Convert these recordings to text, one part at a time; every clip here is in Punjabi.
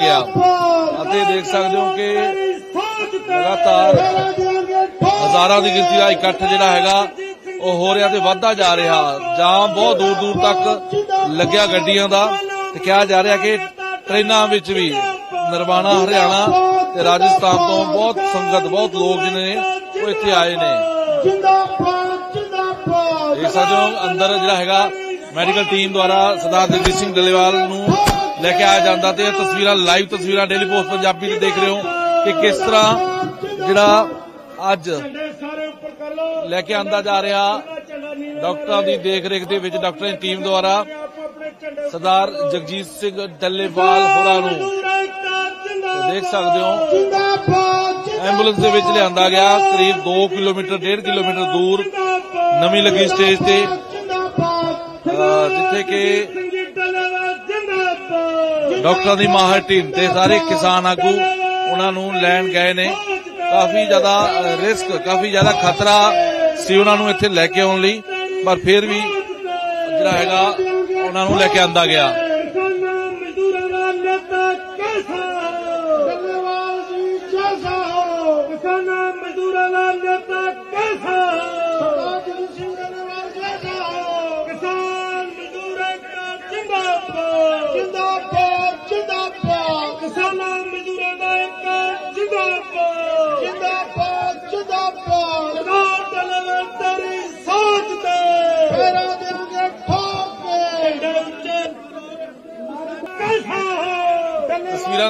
ਗਿਆ ਅਤੇ ਦੇਖ ਸਕਦੇ ਹੋ ਕਿ ਲਗਾਤਾਰ ਹਜ਼ਾਰਾਂ ਦੀ ਗਿਣਤੀ ਦਾ ਇਕੱਠ ਜਿਹੜਾ ਹੈਗਾ ਉਹ ਹੋ ਰਿਹਾ ਤੇ ਵੱਧਦਾ ਜਾ ਰਿਹਾ। ਜਾਮ ਬਹੁਤ ਦੂਰ ਦੂਰ ਤੱਕ ਲੱਗਿਆ ਗੱਡੀਆਂ ਦਾ। ਤੇ ਕਿਹਾ ਜਾ ਰਿਹਾ ਕਿ ਟ੍ਰੇਨਾਂ ਵਿੱਚ ਵੀ ਨਰਵਾਣਾ ਹਰਿਆਣਾ ਤੇ ਰਾਜਸਥਾਨ ਤੋਂ ਬਹੁਤ ਸੰਗਤ ਬਹੁਤ ਲੋਕ ਜਿਹਨੇ ਨੇ ਉਹ ਇੱਥੇ ਆਏ ਨੇ। ਜਿੰਦਾਬਾਦ ਜਿੰਦਾਬਾਦ। ਦੇਖ ਸਕਦੇ ਹੋ ਅੰਦਰ ਜਿਹੜਾ ਹੈਗਾ ਮੈਡੀਕਲ ਟੀਮ ਦੁਆਰਾ ਸਰਦਾਰ ਜਗਜੀਤ ਸਿੰਘ ਡੱਲੇਵਾਲ ਨੂੰ ਲੈ ਕੇ ਆਇਆ ਜਾਂਦਾ ਤੇ ਇਹ ਤਸਵੀਰਾਂ ਲਾਈਵ ਤਸਵੀਰਾਂ ਡੇਲੀ ਪੋਸਟ ਪੰਜਾਬੀ ਤੇ ਦੇਖ ਰਹੇ ਹੋ ਕਿ ਕਿਸ ਤਰ੍ਹਾਂ ਜਿਹੜਾ ਅੱਜ ਲੈ ਕੇ ਆਂਦਾ ਜਾ ਰਿਹਾ ਡਾਕਟਰਾਂ ਦੀ ਦੇਖ ਰੇਖ ਦੇ ਵਿੱਚ, ਡਾਕਟਰਾਂ ਦੀ ਟੀਮ ਦੁਆਰਾ ਸਰਦਾਰ ਜਗਜੀਤ ਸਿੰਘ ਡੱਲੇਵਾਲ ਹੋਰਾਂ ਨੂੰ। ਦੇਖ ਸਕਦੇ ਹੋ ਜਿੰਦਾਬਾਦ ਐਂਬੂਲੈਂਸ ਦੇ ਵਿੱਚ ਲਿਆਂਦਾ ਗਿਆ, ਕਰੀਬ 2 ਕਿਲੋਮੀਟਰ 1.5 ਕਿਲੋਮੀਟਰ ਦੂਰ ਨਵੀਂ ਲੱਗੀ ਸਟੇਜ ਤੇ। ਜਿੱਥੇ ਕਿ ਡਾਕਟਰਾਂ ਦੀ ਮਾਹਰ ਟੀਮ ਤੇ ਸਾਰੇ ਕਿਸਾਨ ਆਗੂ ਉਹਨਾਂ ਨੂੰ ਲੈਣ ਗਏ ਨੇ। ਕਾਫੀ ਜ਼ਿਆਦਾ ਰਿਸਕ ਕਾਫੀ ਜ਼ਿਆਦਾ ਖਤਰਾ ਸੀ ਉਹਨਾਂ ਨੂੰ ਇੱਥੇ ਲੈ ਕੇ ਆਉਣ ਲਈ। ਪਰ ਫਿਰ ਵੀ ਜਿਹੜਾ ਹੈਗਾ, ਉਹਨਾਂ ਨੂੰ ਲੈ ਕੇ ਆਂਦਾ ਗਿਆ।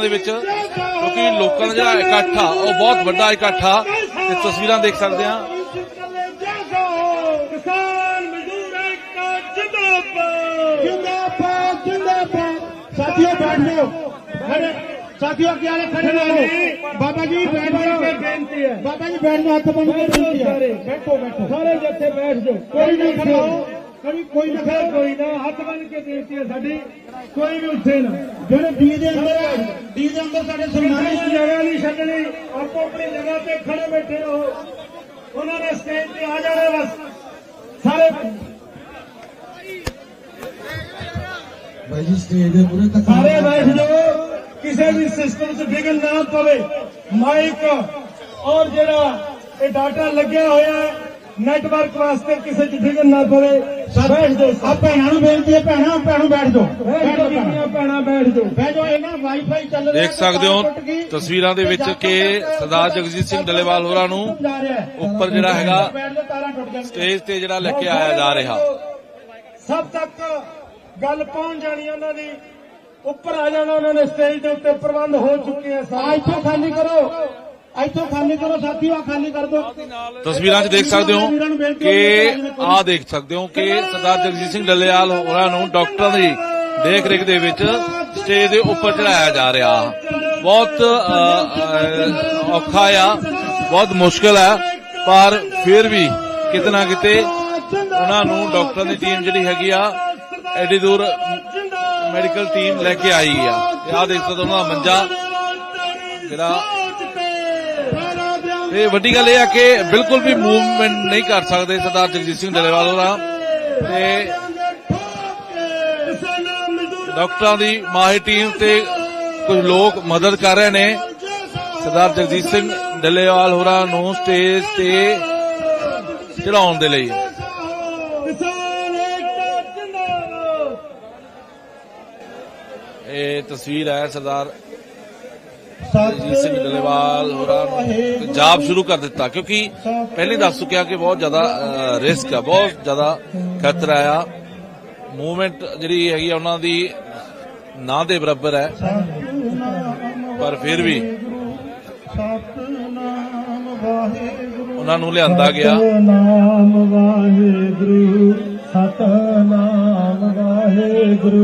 ਦੇ ਵਿੱਚ ਕਿਉਂਕਿ ਲੋਕਾਂ ਦਾ ਜਿਹੜਾ ਇਕੱਠ ਆ ਉਹ ਬਹੁਤ ਵੱਡਾ ਇਕੱਠ ਆ ਤੇ ਤਸਵੀਰਾਂ ਦੇਖ ਸਕਦੇ ਆ ਕਿਸਾਨ ਮਜ਼ਦੂਰ ਏਕਤਾ ਜਿੰਦਾਬਾਦ ਜਿੰਦਾਬਾਦ ਜਿੰਦਾਬਾਦ ਸਾਥੀਓ ਬੈਠ ਜਾਓ ਖੜੇ ਸਾਥੀਓ ਕੀ ਹਾਲ ਹੈ ਖੜੇ ਰਹੋ ਬਾਬਾ ਜੀ ਬੈਠ ਜਾਓ। ਬੇਨਤੀ ਹੈ ਬਾਬਾ ਜੀ ਬੈਠ ਜਾਓ ਹੱਥ ਬੰਨ ਕੇ ਬੇਨਤੀ ਹੈ ਬੈਠੋ ਬੈਠੋ ਸਾਰੇ ਜੱਥੇ ਬੈਠ ਜਾਓ। ਕੋਈ ਨਹੀਂ ਖੜੋ। ਕਦੀ ਕੋਈ ਨਾ ਖੜ ਕੋਈ ਨਾ। ਹੱਥ ਬੰਨ ਕੇ ਬੇਨਤੀ ਹੈ ਸਾਡੀ। ਕੋਈ ਵੀ ਉੱਠੇ ਨਾ। ਜਿਹੜੇ ਡੀ ਦੇ ਅੰਦਰ ਡੀ ਦੇ ਅੰਦਰ ਸਾਡੇ ਸਨਮਾਨਿਤ ਜਗ੍ਹਾ ਨਹੀਂ ਛੱਡਣੀ। ਆਪੋ ਆਪਣੀ ਜਗ੍ਹਾ ਤੇ ਖੜੇ ਬੈਠੇ ਰਹੋ। ਉਹਨਾਂ ਨੇ ਸਟੇਜ ਤੇ ਆ ਜਾਣਾ ਬਸ। ਸਾਰੇ ਭਾਈ ਜੀ ਸਟੇਜ ਦੇ ਪੂਰੇ ਤੱਕ ਸਾਰੇ ਬੈਠ ਜਾਓ। ਕਿਸੇ ਵੀ ਸਿਸਟਮ 'ਚ ਵਿਗਨ ਨਾ ਪਵੇ। ਮਾਈਕ ਔਰ ਜਿਹੜਾ ਇਹ ਡਾਟਾ ਲੱਗਿਆ ਹੋਇਆ ਹੈ ਨੈਟਵਰਕ ਵਾਸਤੇ ਕਿਸੇ 'ਚ ਵਿਗਨ ਨਾ ਪਵੇ। ਬੈਠ ਜਾਓ ਆ ਭੈਣਾਂ ਨੂੰ ਬੇਨਤੀ ਹੈ ਭੈਣਾਂ ਭੈਣੋਂ ਬੈਠ ਜਾਓ। ਬੈਠ ਜਾਓ ਭੈਣਾਂ। ਭੈਣਾਂ ਬੈਠ ਜਾਓ। ਬੈਠ ਜਾਓ ਇਹਨਾਂ ਵਾਈਫਾਈ ਚੱਲ ਰਿਹਾ ਦੇਖ ਸਕਦੇ ਹੋ ਤਸਵੀਰਾਂ ਦੇ ਵਿੱਚ ਕਿ ਸਰਦਾਰ ਜਗਜੀਤ ਸਿੰਘ ਡੱਲੇਵਾਲ ਹੋਰਾਂ ਨੂੰ ਉੱਪਰ ਜਿਹੜਾ ਹੈਗਾ ਬੈਠ ਜਾਓ ਤਾਰਾਂ ਟੁੱਟ ਜਾਣਗੀਆਂ। ਸਟੇਜ ਤੇ ਜਿਹੜਾ ਲੈ ਕੇ ਆਇਆ ਜਾ ਰਿਹਾ। ਸਭ ਤੱਕ ਗੱਲ ਪਹੁੰਚ ਜਾਣੀ ਉਹਨਾਂ ਦੀ। ਉੱਪਰ ਆ ਜਾਣਾ ਉਹਨਾਂ ਨੇ ਸਟੇਜ ਦੇ ਉੱਤੇ ਪ੍ਰਬੰਧ ਹੋ ਚੁੱਕੇ ਆ ਸਾਰੇ। ਇੱਥੋਂ ਖਾਲੀ ਕਰੋ। ਇੱਥੋਂ ਖਾਲੀ ਕਰੋ ਸਾਥੀਓ ਆਹ ਖਾਲੀ ਕਰ ਦਿਓ। ਤਸਵੀਰਾਂ 'ਚ ਦੇਖ ਸਕਦੇ ਹੋ ਕਿ ਆਹ ਦੇਖ ਸਕਦੇ ਹੋ ਕਿ ਸਰਦਾਰ ਜਗਜੀਤ ਸਿੰਘ ਡੱਲੇਵਾਲ ਹੋਰਾਂ ਨੂੰ ਡਾਕਟਰਾਂ ਦੀ ਦੇਖ ਰੇਖ ਦੇ ਵਿੱਚ ਸਟੇਜ ਦੇ ਉੱਪਰ ਚੜਾਇਆ ਜਾ ਰਿਹਾ। ਬਹੁਤ ਔਖਾ ਆ ਬਹੁਤ ਮੁਸ਼ਕਲ ਹੈ ਪਰ ਫਿਰ ਵੀ ਕਿਤੇ ਨਾ ਕਿਤੇ ਉਹਨਾਂ ਨੂੰ ਡਾਕਟਰਾਂ ਦੀ ਟੀਮ ਜਿਹੜੀ ਹੈਗੀ ਆ ਐਡੀ ਦੂਰ ਮੈਡੀਕਲ ਟੀਮ ਲੈ ਕੇ ਆਈ ਆ। ਤੇ ਆਹ ਦੇਖ ਸਕਦੇ ਹੋ ਉਹਨਾਂ ਦਾ ਮੰਜਾ ਜਿਹੜਾ ਤੇ ਵੱਡੀ ਗੱਲ ਇਹ ਆ ਕਿ ਬਿਲਕੁਲ ਵੀ ਮੂਵਮੈਂਟ ਨਹੀਂ ਕਰ ਸਕਦੇ ਸਰਦਾਰ ਜਗਜੀਤ ਸਿੰਘ ਡੱਲੇਵਾਲ ਹੋਰਾਂ। ਤੇ ਡਾਕਟਰਾਂ ਦੀ ਮਾਹਿਰ ਟੀਮ ਤੇ ਕੁਝ ਲੋਕ ਮਦਦ ਕਰ ਰਹੇ ਨੇ। ਸਰਦਾਰ ਜਗਜੀਤ ਸਿੰਘ ਡੱਲੇਵਾਲ ਹੋਰਾਂ ਨੂੰ ਸਟੇਜ ਤੇ ਚੜਾਉਣ ਦੇ ਲਈ। ਇਹ ਤਸਵੀਰ ਹੈ ਸਰਦਾਰ ਸਿੰਘ ਡੱਲੇਵਾਲ ਹੋਰਾਂ ਨੂੰ ਪੰਜਾਬ ਸ਼ੁਰੂ ਕਰ ਦਿੱਤਾ ਕਿਉਂਕਿ ਪਹਿਲੇ ਦੱਸ ਚੁੱਕਿਆ ਕਿ ਬਹੁਤ ਜ਼ਿਆਦਾ ਰਿਸਕ ਆ ਬਹੁਤ ਜ਼ਿਆਦਾ ਖਤਰਾ ਆ। ਮੂਵਮੈਂਟ ਜਿਹੜੀ ਹੈਗੀ ਉਹਨਾਂ ਦੀ ਨਾ ਦੇ ਬਰਾਬਰ ਹੈ। ਪਰ ਫਿਰ ਵੀ ਉਹਨਾਂ ਨੂੰ ਲਿਆਂਦਾ ਗਿਆ। ਨਾਮ ਵਾਹਿਗੁਰੂ ਸਤਨਾਮ ਵਾਹਿਗੁਰੂ।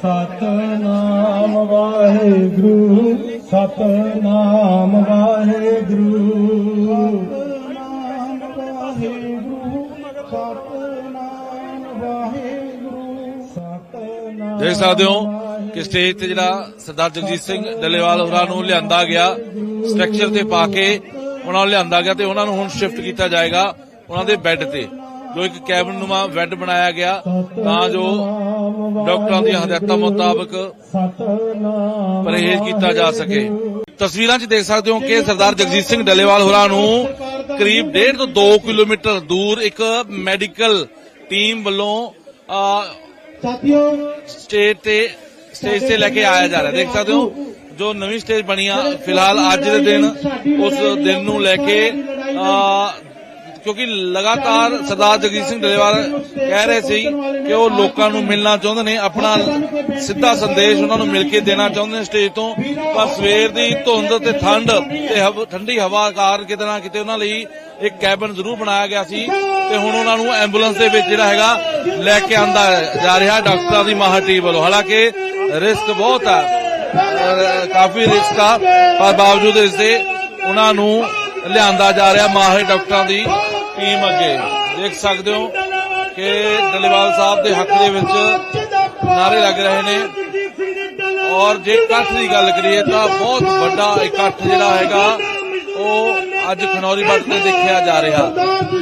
ਸਤਨਾਮ ਵਾਹਿਗੁਰੂ ਸਤਨਾਮ ਵਾਹਿਗੁਰੂ ਸਤਨਾਮ ਵਾਹਿਗੁਰੂ ਸਤਨਾਮ ਵਾਹਿਗੁਰੂ। ਦੇਖ ਸਕਦੇ ਹੋ ਕਿ ਸਟੇਜ ਤੇ ਜਿਹੜਾ ਸਰਦਾਰ ਜਗਜੀਤ ਸਿੰਘ ਡੱਲੇਵਾਲ ਹੋਰਾਂ ਨੂੰ ਲਿਆਂਦਾ ਗਿਆ ਸਟ੍ਰਕਚਰ ਤੇ ਪਾ ਕੇ ਉਹਨਾਂ ਨੂੰ ਲਿਆਂਦਾ ਗਿਆ ਤੇ ਉਹਨਾਂ ਨੂੰ ਹੁਣ ਸ਼ਿਫਟ ਕੀਤਾ ਜਾਏਗਾ ਉਹਨਾਂ ਦੇ ਬੈੱਡ ਤੇ। ਜੋ ਇੱਕ ਕੈਬਨ ਨੂਮਾ ਬੈੱਡ ਬਣਾਇਆ ਗਿਆ, ਤਾਂ ਜੋ ਡਾਕਟਰਾਂ ਦੀਆਂ ਹਦਾਇਤਾਂ ਮੁਤਾਬਕ ਪਰਹੇਜ਼ ਕੀਤਾ ਜਾ ਸਕੇ ਤਸਵੀਰਾਂ 'ਚ ਦੇਖ ਸਕਦੇ ਹੋ ਕਿ ਸਰਦਾਰ ਜਗਜੀਤ ਸਿੰਘ ਡੱਲੇਵਾਲ ਹੋਰਾਂ ਨੂੰ ਕਰੀਬ 1.5 ਤੋਂ 2 ਕਿਲੋਮੀਟਰ ਦੂਰ ਇੱਕ ਮੈਡੀਕਲ ਟੀਮ ਵੱਲੋਂ ਸਾਥੀਓ ਸਟੇਜ ਤੇ ਸਟੇਜ ਤੇ ਲੈ ਕੇ ਆਇਆ ਜਾ ਰਿਹਾ ਦੇਖ ਸਕਦੇ ਹੋ ਜੋ ਨਵੀਂ ਸਟੇਜ ਬਣੀ ਆ ਫਿਲਹਾਲ ਅੱਜ ਦੇ ਦਿਨ ਉਸ ਦਿਨ ਨੂੰ ਲੈ ਕੇ ਕਿਉਂਕਿ ਲਗਾਤਾਰ ਸਰਦਾਰ ਜਗਜੀਤ ਸਿੰਘ ਡਲੇਵਾਲ ਕਹਿ ਰਹੇ ਸੀ ਕਿ ਉਹ ਲੋਕਾਂ ਨੂੰ ਮਿਲਣਾ ਚਾਹੁੰਦੇ ਨੇ, ਆਪਣਾ ਸਿੱਧਾ ਸੰਦੇਸ਼ ਉਹਨਾਂ ਨੂੰ ਮਿਲ ਕੇ ਦੇਣਾ ਚਾਹੁੰਦੇ ਨੇ ਸਟੇਜ ਤੋਂ। ਪਰ ਸਵੇਰ ਦੀ ਧੁੰਦ ਤੇ ਠੰਡ ਤੇ ਠੰਡੀ ਹਵਾ ਕਾਰਨ ਕਿਤੇ ਨਾ ਕਿਤੇ ਉਹਨਾਂ ਲਈ ਇੱਕ ਕੈਬਨ ਜ਼ਰੂਰ ਬਣਾਇਆ ਗਿਆ ਸੀ ਤੇ ਹੁਣ ਉਹਨਾਂ ਨੂੰ ਐਂਬੂਲੈਂਸ ਦੇ ਵਿੱਚ ਜਿਹੜਾ ਹੈਗਾ ਲੈ ਕੇ ਆਂਦਾ ਜਾ ਰਿਹਾ ਡਾਕਟਰਾਂ ਦੀ ਮਾਹਰ ਟੀਮ ਵੱਲੋਂ। ਹਾਲਾਂਕਿ ਰਿਸਕ ਬਹੁਤ ਆ ਕਾਫੀ ਰਿਸਕ ਆ, ਪਰ ਬਾਵਜੂਦ ਇਸ ਦੇ ਉਹਨਾਂ ਨੂੰ ਲਿਆਂਦਾ ਜਾ ਰਿਹਾ ਮਾਹਿਰ ਡਾਕਟਰਾਂ ਦੀ ਟੀਮ ਅੱਗੇ। ਦੇਖ ਸਕਦੇ ਹੋ ਕਿ ਡੱਲੇਵਾਲ ਸਾਹਿਬ ਦੇ ਹੱਕ ਦੇ ਵਿੱਚ ਨਾਰੇ ਲੱਗ ਰਹੇ ਨੇ। ਔਰ ਜੇ ਇਕੱਠ ਦੀ ਗੱਲ ਕਰੀਏ ਤਾਂ ਬਹੁਤ ਵੱਡਾ ਇਕੱਠ ਜਿਹੜਾ ਹੈਗਾ, ਉਹ ਅੱਜ ਖਨੌਰੀ ਬੱਟ ਤੇ ਦੇਖਿਆ ਜਾ ਰਿਹਾ।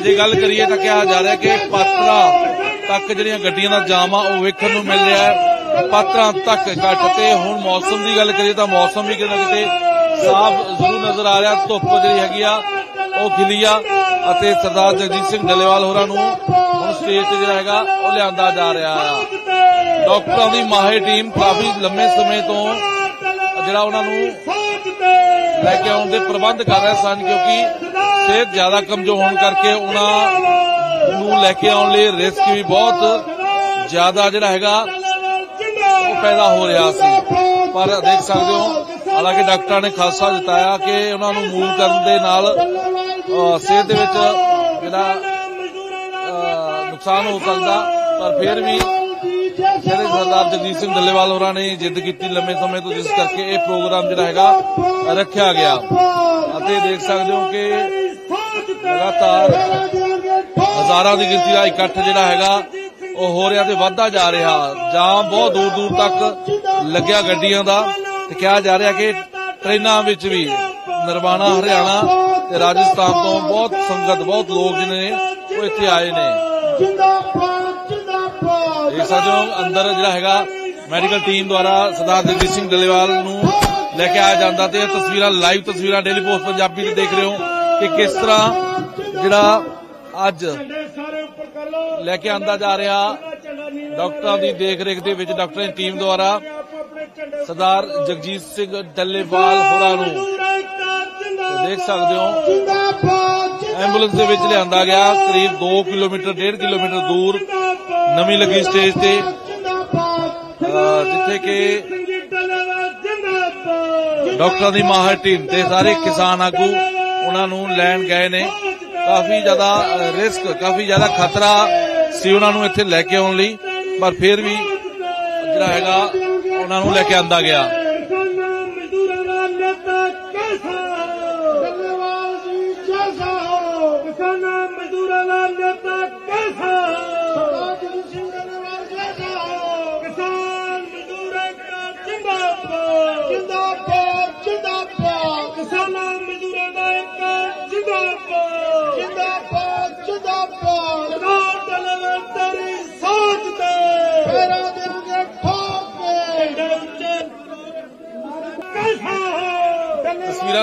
ਜੇ ਗੱਲ ਕਰੀਏ ਤਾਂ ਕਿਹਾ ਜਾ ਰਿਹਾ ਕਿ ਪਾਤਰਾ ਤੱਕ ਜਿਹੜੀਆਂ ਗੱਡੀਆਂ ਦਾ ਜਾਮ ਆ, ਉਹ ਵੇਖਣ ਨੂੰ ਮਿਲ ਰਿਹਾ ਹੈ। ਪਾਤਰਾਂ ਤੱਕ ਇਕੱਠ ਤੇ। ਹੁਣ ਮੌਸਮ ਦੀ ਗੱਲ ਕਰੀਏ ਤਾਂ ਮੌਸਮ ਵੀ ਕਿਤੇ ਨਾ ਕਿਤੇ ਸਾਫ਼ ਜ਼ਰੂਰ ਨਜ਼ਰ ਆ ਰਿਹਾ, ਧੁੱਪ ਜਿਹੜੀ ਹੈਗੀ ਆ, ਉਹ ਖਿਲੀ ਆ ਅਤੇ ਸਰਦਾਰ ਜਗਜੀਤ ਸਿੰਘ ਡੱਲੇਵਾਲ ਹੋਰਾਂ ਨੂੰ ਹੁਣ ਸਟੇਜ ਤੇ ਜਿਹੜਾ ਹੈਗਾ, ਉਹ ਲਿਆਂਦਾ ਜਾ ਰਿਹਾ। ਆ ਡਾਕਟਰਾਂ ਦੀ ਮਾਹਿਰ ਟੀਮ ਕਾਫੀ ਲੰਮੇ ਸਮੇਂ ਤੋਂ ਜਿਹੜਾ ਉਹਨਾਂ ਨੂੰ ਲੈ ਕੇ ਆਉਣ ਦੇ ਪ੍ਰਬੰਧ ਕਰ ਰਹੇ ਸਨ, ਕਿਉਂਕਿ ਸਿਹਤ ਜ਼ਿਆਦਾ ਕਮਜ਼ੋਰ ਹੋਣ ਕਰਕੇ ਉਹਨਾਂ ਨੂੰ ਲੈ ਕੇ ਆਉਣ ਲਈ ਰਿਸਕ ਵੀ ਬਹੁਤ ਜ਼ਿਆਦਾ ਜਿਹੜਾ ਹੈਗਾ, ਉਹ ਪੈਦਾ ਹੋ ਰਿਹਾ ਸੀ। ਪਰ ਦੇਖ ਸਕਦੇ ਹੋ ਹਾਲਾਂਕਿ ਡਾਕਟਰਾਂ ਨੇ ਖਾਸਾ ਜਤਾਇਆ ਕਿ ਉਹਨਾਂ ਨੂੰ ਮੂਵ ਕਰਨ ਦੇ ਨਾਲ ਸਿਹਤ ਦੇ ਵਿੱਚ ਜਿਹੜਾ ਨੁਕਸਾਨ ਹੋ ਸਕਦਾ, ਪਰ ਫਿਰ ਵੀ ਜਿਹੜੇ ਸਰਦਾਰ ਜਗਜੀਤ ਸਿੰਘ ਡੱਲੇਵਾਲ ਹੋਰਾਂ ਨੇ ਜਿੱਦ ਕੀਤੀ ਲੰਮੇ ਸਮੇਂ ਤੋਂ, ਜਿਸ ਕਰਕੇ ਇਹ ਪ੍ਰੋਗਰਾਮ ਜਿਹੜਾ ਹੈਗਾ ਰੱਖਿਆ ਗਿਆ। ਅਤੇ ਦੇਖ ਸਕਦੇ ਹੋ ਕਿ ਲਗਾਤਾਰ ਹਜ਼ਾਰਾਂ ਦੀ ਗਿਣਤੀ ਦਾ ਇਕੱਠ ਜਿਹੜਾ ਹੈਗਾ, ਉਹ ਹੋ ਰਿਹਾ ਤੇ ਵੱਧਦਾ ਜਾ ਰਿਹਾ। ਜਾਮ ਬਹੁਤ ਦੂਰ ਦੂਰ ਤੱਕ ਲੱਗਿਆ ਗੱਡੀਆਂ ਦਾ। ਤੇ ਕਿਹਾ ਜਾ ਰਿਹਾ ਕਿ ਟ੍ਰੇਨਾਂ ਵਿੱਚ ਵੀ ਨਰਵਾਣਾ ਹਰਿਆਣਾ ਤੇ ਰਾਜਸਥਾਨ ਤੋਂ ਬਹੁਤ ਸੰਗਤ, ਬਹੁਤ ਲੋਕ ਜਿਹਨੇ ਨੇ ਉਹ ਇੱਥੇ ਆਏ ਨੇ। ਜਿੰਦਾਬਾਦ ਜਿੰਦਾਬਾਦ ਦੇਖ ਸਕਦੇ ਅੰਦਰ ਜਿਹੜਾ ਹੈਗਾ ਮੈਡੀਕਲ ਟੀਮ ਦੁਆਰਾ ਸਰਦਾਰ ਜਗਜੀਤ ਸਿੰਘ ਡੱਲੇਵਾਲ ਨੂੰ ਲੈ ਕੇ ਆਇਆ ਜਾਂਦਾ ਤੇ ਇਹ ਤਸਵੀਰਾਂ, ਲਾਈਵ ਤਸਵੀਰਾਂ ਡੇਲੀ ਪੋਸਟ ਪੰਜਾਬੀ ਤੇ ਦੇਖ ਰਹੇ ਹੋ ਕਿ ਕਿਸ ਤਰ੍ਹਾਂ ਜਿਹੜਾ ਅੱਜ ਲੈ ਕੇ ਆਂਦਾ ਜਾ ਰਿਹਾ। ਡਾਕਟਰਾਂ ਦੀ ਦੇਖ ਰੇਖ ਦੇ ਵਿੱਚ ਡਾਕਟਰਾਂ ਦੀ ਟੀਮ ਦੁਆਰਾ ਸਰਦਾਰ ਜਗਜੀਤ ਸਿੰਘ ਡੱਲੇਵਾਲ ਹੋਰਾਂ ਨੂੰ। ਦੇਖ ਸਕਦੇ ਹੋ ਜਿੰਦਾਬਾਦ ਐਂਬੂਲੈਂਸ ਦੇ ਵਿੱਚ ਲਿਆਂਦਾ ਗਿਆ, ਕਰੀਬ 2 ਕਿਲੋਮੀਟਰ 1.5 ਕਿਲੋਮੀਟਰ ਦੂਰ ਨਵੀਂ ਲੱਗੀ ਸਟੇਜ ਤੇ। ਜਿੱਥੇ ਕਿ ਡਾਕਟਰਾਂ ਦੀ ਮਾਹਰ ਟੀਮ ਤੇ ਸਾਰੇ ਕਿਸਾਨ ਆਗੂ ਉਹਨਾਂ ਨੂੰ ਲੈਣ ਗਏ ਨੇ। ਕਾਫੀ ਜ਼ਿਆਦਾ ਰਿਸਕ ਕਾਫੀ ਜ਼ਿਆਦਾ ਖਤਰਾ ਸੀ ਉਹਨਾਂ ਨੂੰ ਇੱਥੇ ਲੈ ਕੇ ਆਉਣ ਲਈ। ਪਰ ਫਿਰ ਵੀ ਜਿਹੜਾ ਹੈਗਾ ਉਹਨਾਂ ਨੂੰ ਲੈ ਕੇ ਆਂਦਾ ਗਿਆ।